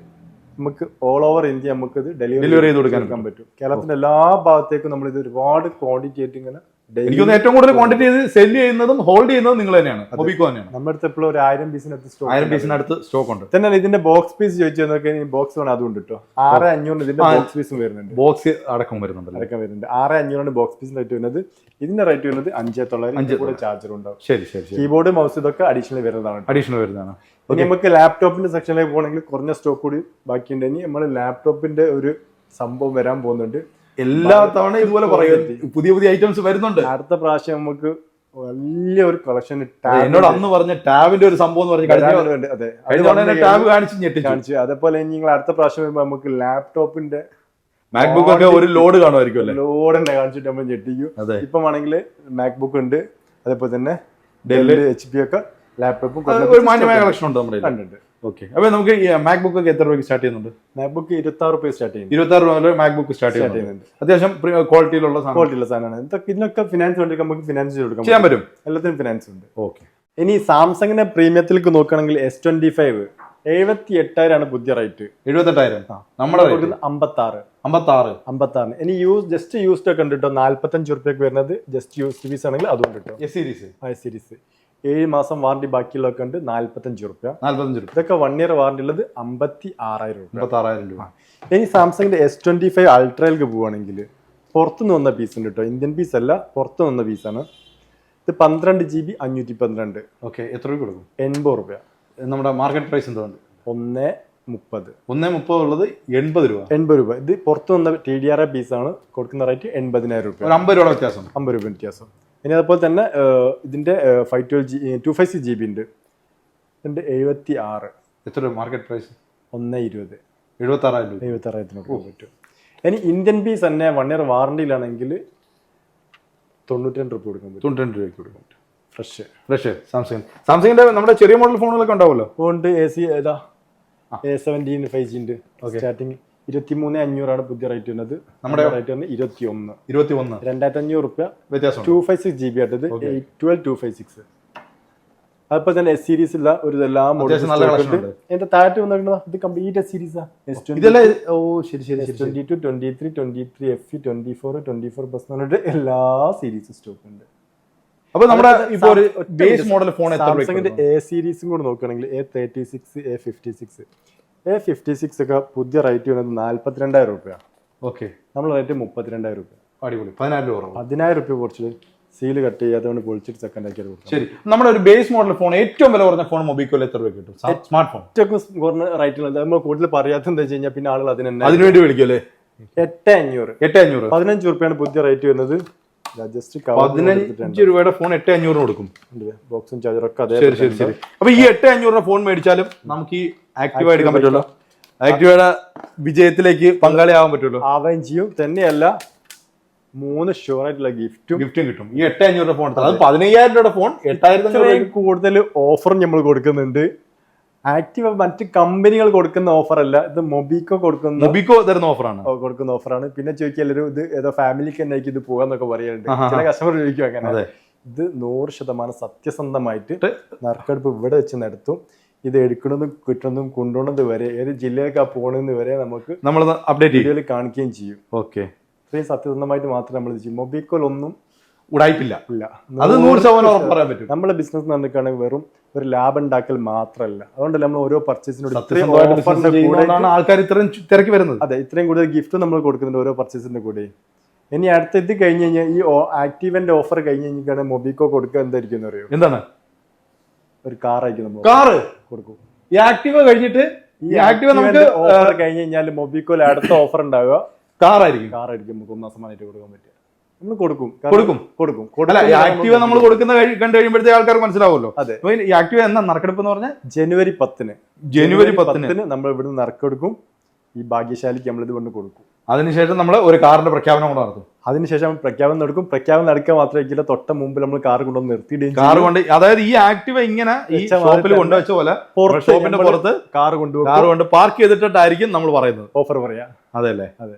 നമുക്ക് ഓൾ ഓവർ ഇന്ത്യ നമുക്ക് ഇത് ഡെലിവറി ചെയ്ത് കൊടുക്കാൻ പറ്റും. കേരളത്തിന്റെ എല്ലാ ഭാഗത്തേക്കും നമ്മൾ ഇത് ഒരുപാട് ക്വാണ്ടിറ്റി ആയിട്ട് ഇങ്ങനെ എനിക്കൊന്ന് ഏറ്റവും കൂടുതൽ ക്വാണ്ടിറ്റി സെൽ ചെയ്യുന്നതും ഹോൾഡ് ചെയ്യുന്നതും നിങ്ങൾ തന്നെയാണ്. മൊബിക്കോ തന്നെയാണ്. നമ്മുടെ അടുത്ത് എപ്പോഴും ഒരു ആയിരം പീസിനടുത്ത് സ്റ്റോക്ക് ആയിരം പീസിനടുത്ത് സ്റ്റോക്ക് ഉണ്ട്. തന്നെ ഇതിന്റെ ബോക്സ് പീസ് ചോദിച്ചു നോക്കി ബോക്സ് വേണം അതുകൊണ്ട് കേട്ടോ ആറ് അഞ്ഞൂറിന് ഇതിന്റെ ബോക്സ് പീസും വരുന്നുണ്ട്. ബോക്സ് അടക്കം വരുന്നുണ്ട് അടക്കം വരുന്നുണ്ട്. ആറ് അഞ്ഞൂറാണ് ബോക്സ് പീസിന് റേറ്റ് വരുന്നത് ഇതിന്റെ റേറ്റ് വരുന്നത് അഞ്ചേ തൊള്ളായിരം കൂടെ ചാർജർ ഉണ്ടാവും. ശരി ശരി കീബോർഡ് മൗസ് ഇതൊക്കെ അഡീഷണൽ വരുന്നതാണ് അഡീഷണൽ വരുന്നതാണ്. നമുക്ക് ലാപ്ടോപ്പിന്റെ സെക്ഷനിലേക്ക് പോകണമെങ്കിൽ കുറഞ്ഞ സ്റ്റോക്ക് കൂടി ബാക്കിയുണ്ടെങ്കിൽ നമ്മൾ ലാപ്ടോപ്പിന്റെ ഒരു സംഭവം വരാൻ പോകുന്നുണ്ട്. എല്ലാ തവണ ഇതുപോലെ പറയും പുതിയ പുതിയ ഐറ്റംസ് വരുന്നുണ്ട്. അടുത്ത പ്രാവശ്യം നമുക്ക് വലിയൊരു കളക്ഷൻ എന്നോട് അന്ന് പറഞ്ഞ ടാബിന്റെ ഒരു സംഭവം പറഞ്ഞ് ടാബ് കാണിച്ചു കാണിച്ചു. അതേപോലെ നിങ്ങൾ അടുത്ത പ്രാവശ്യം വരുമ്പോൾ നമുക്ക് ലാപ്ടോപ്പിന്റെ മാക്ബുക്ക് ഒക്കെ ഒരു ലോഡ് കാണുമായിരിക്കും ലോഡ് തന്നെ കാണിച്ചിട്ട് നമ്മൾ ഞെട്ടിക്കും. ഇപ്പം ആണെങ്കിൽ മാക്ബുക്ക് ഉണ്ട്. അതേപോലെ തന്നെ ഡെല്ലി ഡെല്ല് എച്ച് പി ഒക്കെ ലാപ്ടോപ്പും ഒരു മാന്യമായ കളക്ഷൻ ഉണ്ട്. നമ്മുടെ കണ്ടുണ്ട് ഓക്കെ അപ്പൊ നമുക്ക് ഈ മാക് ബുക്ക് ഒക്കെ എത്ര രൂപയ്ക്ക് സ്റ്റാർട്ട് ചെയ്യുന്നുണ്ട്? മാക്ബുക്ക് ഇരുപത്തി ആറ് റുപ്യ സ്റ്റാർട്ട് ചെയ്യുന്നു ഇരുപത്തി ആറ് രൂപ മുതൽ മാക് ബുക്ക് സ്റ്റാർട്ട് ചെയ്യുന്നുണ്ട്. അത്യാവശ്യം ക്വാളിറ്റിയിലുള്ള സാധനം. ക്വാളിറ്റിയുള്ള സാധനമാണ്. ഇതൊക്കെ ഇതിനൊക്കെ ഫിനാൻസ് വേണ്ടി നമുക്ക് ഫിനാൻസ് കൊടുക്കാം ചെയ്യാൻ പറ്റും. എല്ലാത്തിനും ഫിനാൻസ് ഉണ്ട്. ഓക്കെ ഇനി സാംസങ്ങിന്റെ പ്രീമിയത്തിലേക്ക് നോക്കുകയാണെങ്കിൽ എസ് ട്വന്റി ഫൈവ് എഴുപത്തി എട്ടായിരമാണ് പുതിയ റേറ്റ്. എഴുപത്തെട്ടായിരം. നമ്മുടെ കൊടുക്കുന്നത് അമ്പത്തി ആറ് അമ്പത്തി ആറ് അമ്പത്തി ആറിന് ഇനി യൂസ് ജസ്റ്റ് യൂസ്ഡ് ഒക്കെ ഉണ്ട് കേട്ടോ. നാല്പത്തഞ്ച് റുപ്യക്ക് വരുന്നത് ജസ്റ്റ് യൂസ് സീരീസ് ആണെങ്കിൽ അതുകൊണ്ട് കിട്ടും. എസ് സീരീസ് ആ സീരീസ് ഏഴ് മാസം വാറണ്ടി ബാക്കിയുള്ളതൊക്കെ ഉണ്ട് നാല്പത്തഞ്ച് റുപ്യ നാല്പത്തഞ്ച് രൂപ ഇതൊക്കെ വൺ ഇയർ വാറണ്ടി ഉള്ളത് അമ്പത്തി ആറായിരം രൂപ. അമ്പത്തി ആറായിരം രൂപ ഇനി സാംസങ്ങിന്റെ എസ് ട്വന്റി ഫൈവ് അൾട്രയിലേക്ക് പോവുകയാണെങ്കിൽ പുറത്തുനിന്ന് വന്ന പീസ് ഉണ്ട് കേട്ടോ ഇന്ത്യൻ പീസ് അല്ല പുറത്ത് വന്ന പീസാണ് ഇത് പന്ത്രണ്ട് ജി ബി അഞ്ഞൂറ്റി പന്ത്രണ്ട്. ഓക്കെ എത്ര രൂപ കൊടുക്കും? എൺപത് റുപ്യ നമ്മുടെ മാർക്കറ്റ് പ്രൈസ് എന്തുകൊണ്ട് ഒന്ന് മുപ്പത്. ഒന്നേ മുപ്പത് ഉള്ളത് എൺപത് രൂപ. എൺപത് രൂപ. ഇത് പുറത്ത് വന്ന ടി ഡി ആർ എ പീസാണ് കൊടുക്കുന്ന റേറ്റ് എൺപതിനായിരം രൂപ അമ്പത് രൂപ വ്യത്യാസം. അമ്പത് രൂപ വ്യത്യാസം. ഇനി അതുപോലെ തന്നെ ഇതിന്റെ ഇതിന്റെ five twelve G two five six G B ഉണ്ട്. ഇതിന്റെ എഴുപത്തി ആറ് എത്ര മാർക്കറ്റ് പ്രൈസ് ഒന്ന് ഇരുപത്. എഴുപത്തി ആറായിരം രൂപ. എഴുപത്തി ആറായിരത്തിന് കൊടുക്കാൻ പറ്റും. ഇനി ഇന്ത്യൻ പീസ് തന്നെ വൺ ഇയർ വാറണ്ടിയിലാണെങ്കിൽ തൊണ്ണൂറ്റി രണ്ട് രൂപ കൊടുക്കാൻ പറ്റും. തൊണ്ണൂറ്റി രണ്ട് രൂപയ്ക്ക് കൊടുക്കാൻ പറ്റും. ഫ്രഷ് ഫ്രഷ് സാംസങ് സാംസങ്ങിന്റെ നമ്മുടെ ചെറിയ മോഡൽ ഫോണുകളൊക്കെ ഉണ്ടാവുമല്ലോ? ഉണ്ട് എ സി ഏതാ? എ സെവന്റീൻ ഫൈവ് ജി ഉണ്ട്. സ്റ്റാർട്ടിങ് ഇരുപത്തി മൂന്ന് അഞ്ഞൂറാണ് പുതിയ റേറ്റ് വരുന്നത്. നമ്മുടെ റേറ്റ് വന്ന് ഇരുപത്തി ഒന്ന് ഇരുപത്തി ഒന്ന് രണ്ടായിരത്തി അഞ്ഞൂറ് റുപ്യ വ്യത്യാസം two five six G B ആട്ടത് twelve two five six അതിപ്പോ തന്നെ എസ് സീരീസ് ഉള്ള ഒരു എല്ലാ. എന്റെ താഴത്ത് വന്നിട്ടുണ്ടോ? ഇത് കംപ്ലീറ്റ് എസ് സീരീസാ ഓ ശരി ശരി twenty two twenty three twenty three F twenty four twenty four plus പറഞ്ഞിട്ട് എല്ലാ സീരീസും സ്റ്റോക്ക് ഉണ്ട്. അപ്പൊ നമ്മുടെ ഇപ്പൊ ഒരു ബേസ് മോഡൽ ഫോൺ എത്ര സാംസങ്ങിന്റെ എ സീരീസും കൂടെ നോക്കുകയാണെങ്കിൽ A thirty six A fifty six A fifty six ഒക്കെ പുതിയ റേറ്റ് വരുന്നത് നാല്പത്തിരണ്ടായിരം രൂപയാണ് ഓക്കെ നമ്മൾ റേറ്റ് മുപ്പത്തിരണ്ടായിരം രൂപ അടിപൊളി. പതിനായിരം രൂപ പതിനായിരം രൂപ കുറച്ച് സീൽ കട്ട് ചെയ്യാതെ കൊണ്ട് പൊളിച്ചിട്ട് സെക്കൻഡ് ആക്കി കൊടുക്കാം. ശരി. നമ്മുടെ ഒരു ബേസ് മോഡൽ ഫോൺ ഏറ്റവും വില കുറഞ്ഞ ഫോൺ മൊബൈക്കോയിൽ എത്ര രൂപ കിട്ടും? സ്മാർട്ട് ഫോൺ ഏറ്റവും കുറഞ്ഞ റേറ്റ് നമ്മൾ കൂടുതൽ പറയാത്ത എന്താ വെച്ച് കഴിഞ്ഞാൽ പിന്നെ ആളുകൾ അതിന് അതിനുവേണ്ടി വിളിക്കുമല്ലേ എട്ട് അഞ്ഞൂറ്. എട്ട് അഞ്ഞൂറ്. പതിനഞ്ച് രൂപയാണ് പുതിയ റേറ്റ് വരുന്നത്. പതിനഞ്ച് രൂപയുടെ ഫോൺ എട്ട് അഞ്ഞൂറിന് കൊടുക്കും. ബോക്സും ചാർജറും ഒക്കെ അതേ ശരി ശരി ശരി. അപ്പൊ ഈ എട്ട് അഞ്ഞൂറിന്റെ ഫോൺ മേടിച്ചാലും നമുക്ക് ഈ ആക്റ്റീവ് എടുക്കാൻ പറ്റുമല്ലോ. ആക്റ്റീവയുടെ വിജയത്തിലേക്ക് പങ്കാളിയാവാൻ പറ്റുമല്ലോ. ആവുകയും ചെയ്യും തന്നെയല്ല മൂന്ന് ഷുവർ ആയിട്ടുള്ള ഗിഫ്റ്റും ഗിഫ്റ്റും കിട്ടും. ഈ എട്ട് അഞ്ഞൂറിന്റെ ഫോൺ അത് പതിനയ്യായിരം രൂപയുടെ ഫോൺ എട്ടായിരത്തി രൂപ കൂടുതൽ ഓഫർ നമ്മൾ കൊടുക്കുന്നുണ്ട്. ആക്റ്റീവ് മറ്റ് കമ്പനികൾ കൊടുക്കുന്ന ഓഫർ അല്ല ഇത് മൊബിക്കോ കൊടുക്കുന്ന മൊബിക്കോ തരുന്ന ഓഫറാണ് കൊടുക്കുന്ന ഓഫറാണ് പിന്നെ ചോദിക്കുക എല്ലാവരും ഇത് ഏതോ ഫാമിലിക്ക് തന്നെ ഇത് പോകാന്നൊക്കെ പറയുന്നുണ്ട് ചില കസ്റ്റമർ ചോദിക്കും അങ്ങനെ. ഇത് നൂറ് ശതമാനം സത്യസന്ധമായിട്ട് നറുക്കെടുപ്പ് ഇവിടെ വെച്ച് നടത്തും. ഇത് എടുക്കണതും കിട്ടുന്നതും കൊണ്ടുപോകുന്നത് വരെ ഏത് ജില്ലയിലേക്കാ പോകണമെന്ന് വരെ നമുക്ക് നമ്മൾ അപ്ഡേറ്റ് വീഡിയോയിൽ കാണിക്കുകയും ചെയ്യും. ഓക്കെ ഇത്രയും സത്യസന്ധമായിട്ട് മാത്രം നമ്മൾ ചെയ്യും. മൊബിക്കോൽ ഒന്നും ഉടായിപ്പില്ല. ഇല്ല. അത് നൂറ് ശതമാനം പറയാൻ പറ്റും. നമ്മളെ ബിസിനസ് നടക്കുകയാണെങ്കിൽ വെറും ഒരു ലാഭം ഉണ്ടാക്കൽ മാത്രമല്ല. അതുകൊണ്ട് നമ്മൾ ഓരോ പർച്ചേസിനോട് ആൾക്കാർ ഇത്രയും തിരക്കി വരുന്നത്. അതെ ഇത്രയും കൂടുതൽ ഗിഫ്റ്റ് നമ്മൾ കൊടുക്കുന്നുണ്ട് ഓരോ പർച്ചേസിന്റെ കൂടെ. ഇനി അടുത്ത ഇത് കഴിഞ്ഞ് കഴിഞ്ഞാൽ ഈ ആക്റ്റീവന്റെ ഓഫർ കഴിഞ്ഞ് കഴിഞ്ഞാൽ മൊബിക്കോ കൊടുക്കുക എന്തായിരിക്കും അറിയോ? എന്താണ്? ഒരു കാർ ആയിരിക്കും നമ്മൾ കാറ് കൊടുക്കും. ഈ ആക്ടിവ കഴിഞ്ഞിട്ട് ഈ ആക്ടിവ നമുക്ക് ഓഫർ കഴിഞ്ഞ് കഴിഞ്ഞാൽ മൊബിക്കോയിൽ അടുത്ത ഓഫർ ഉണ്ടാവുക. കാറായിരിക്കും കാർ ആയിരിക്കും നമുക്ക് ഒന്നാം സമ്മാനമായിട്ട് കൊടുക്കാൻ പറ്റുക. നമ്മൾ കൊടുക്കും. കൊടുക്കും. കൊടുക്കും. അല്ല കൊടുക്കും. നമ്മൾ കൊടുക്കുന്ന കണ്ടു കഴിയുമ്പോഴത്തേ ആൾക്കാർക്ക് മനസ്സിലാവുമല്ലോ. അതെ. ഈ ആക്ടിവ എന്നാ നറുക്കെടുപ്പ് എന്ന് പറഞ്ഞാൽ? ജനുവരി പത്തിന്. ജനുവരി പത്തിന്. നമ്മൾ ഇവിടുന്ന് നറുക്കെടുക്കും. ഈ ഭാഗ്യശാലിക്ക് നമ്മൾ ഇത് കൊണ്ട് കൊടുക്കും. അതിനുശേഷം നമ്മൾ ഒരു കാറിന്റെ പ്രഖ്യാപനം കൂടെ നടത്തും. അതിനുശേഷം നമ്മൾ പ്രഖ്യാപനം നടക്കും. പ്രഖ്യാപനം നടക്കുക മാത്രമായിരിക്കില്ല തൊട്ട മുമ്പ് നമ്മൾ കാർ കൊണ്ടുവന്ന് നിർത്തിയിടുകയും കാർ കൊണ്ട് അതായത് ഈ ആക്ടിവ ഇങ്ങനെ ഈ ഷോപ്പിൽ കൊണ്ടുവച്ച പോലെ ഷോപ്പിന്റെ പുറത്ത് കാർ കൊണ്ടുപോകും കാർ കൊണ്ട് പാർക്ക് ചെയ്തിട്ടായിരിക്കും നമ്മൾ പറയുന്നത്. ഓഫർ പറയാ. അതെ അല്ലേ? അതെ.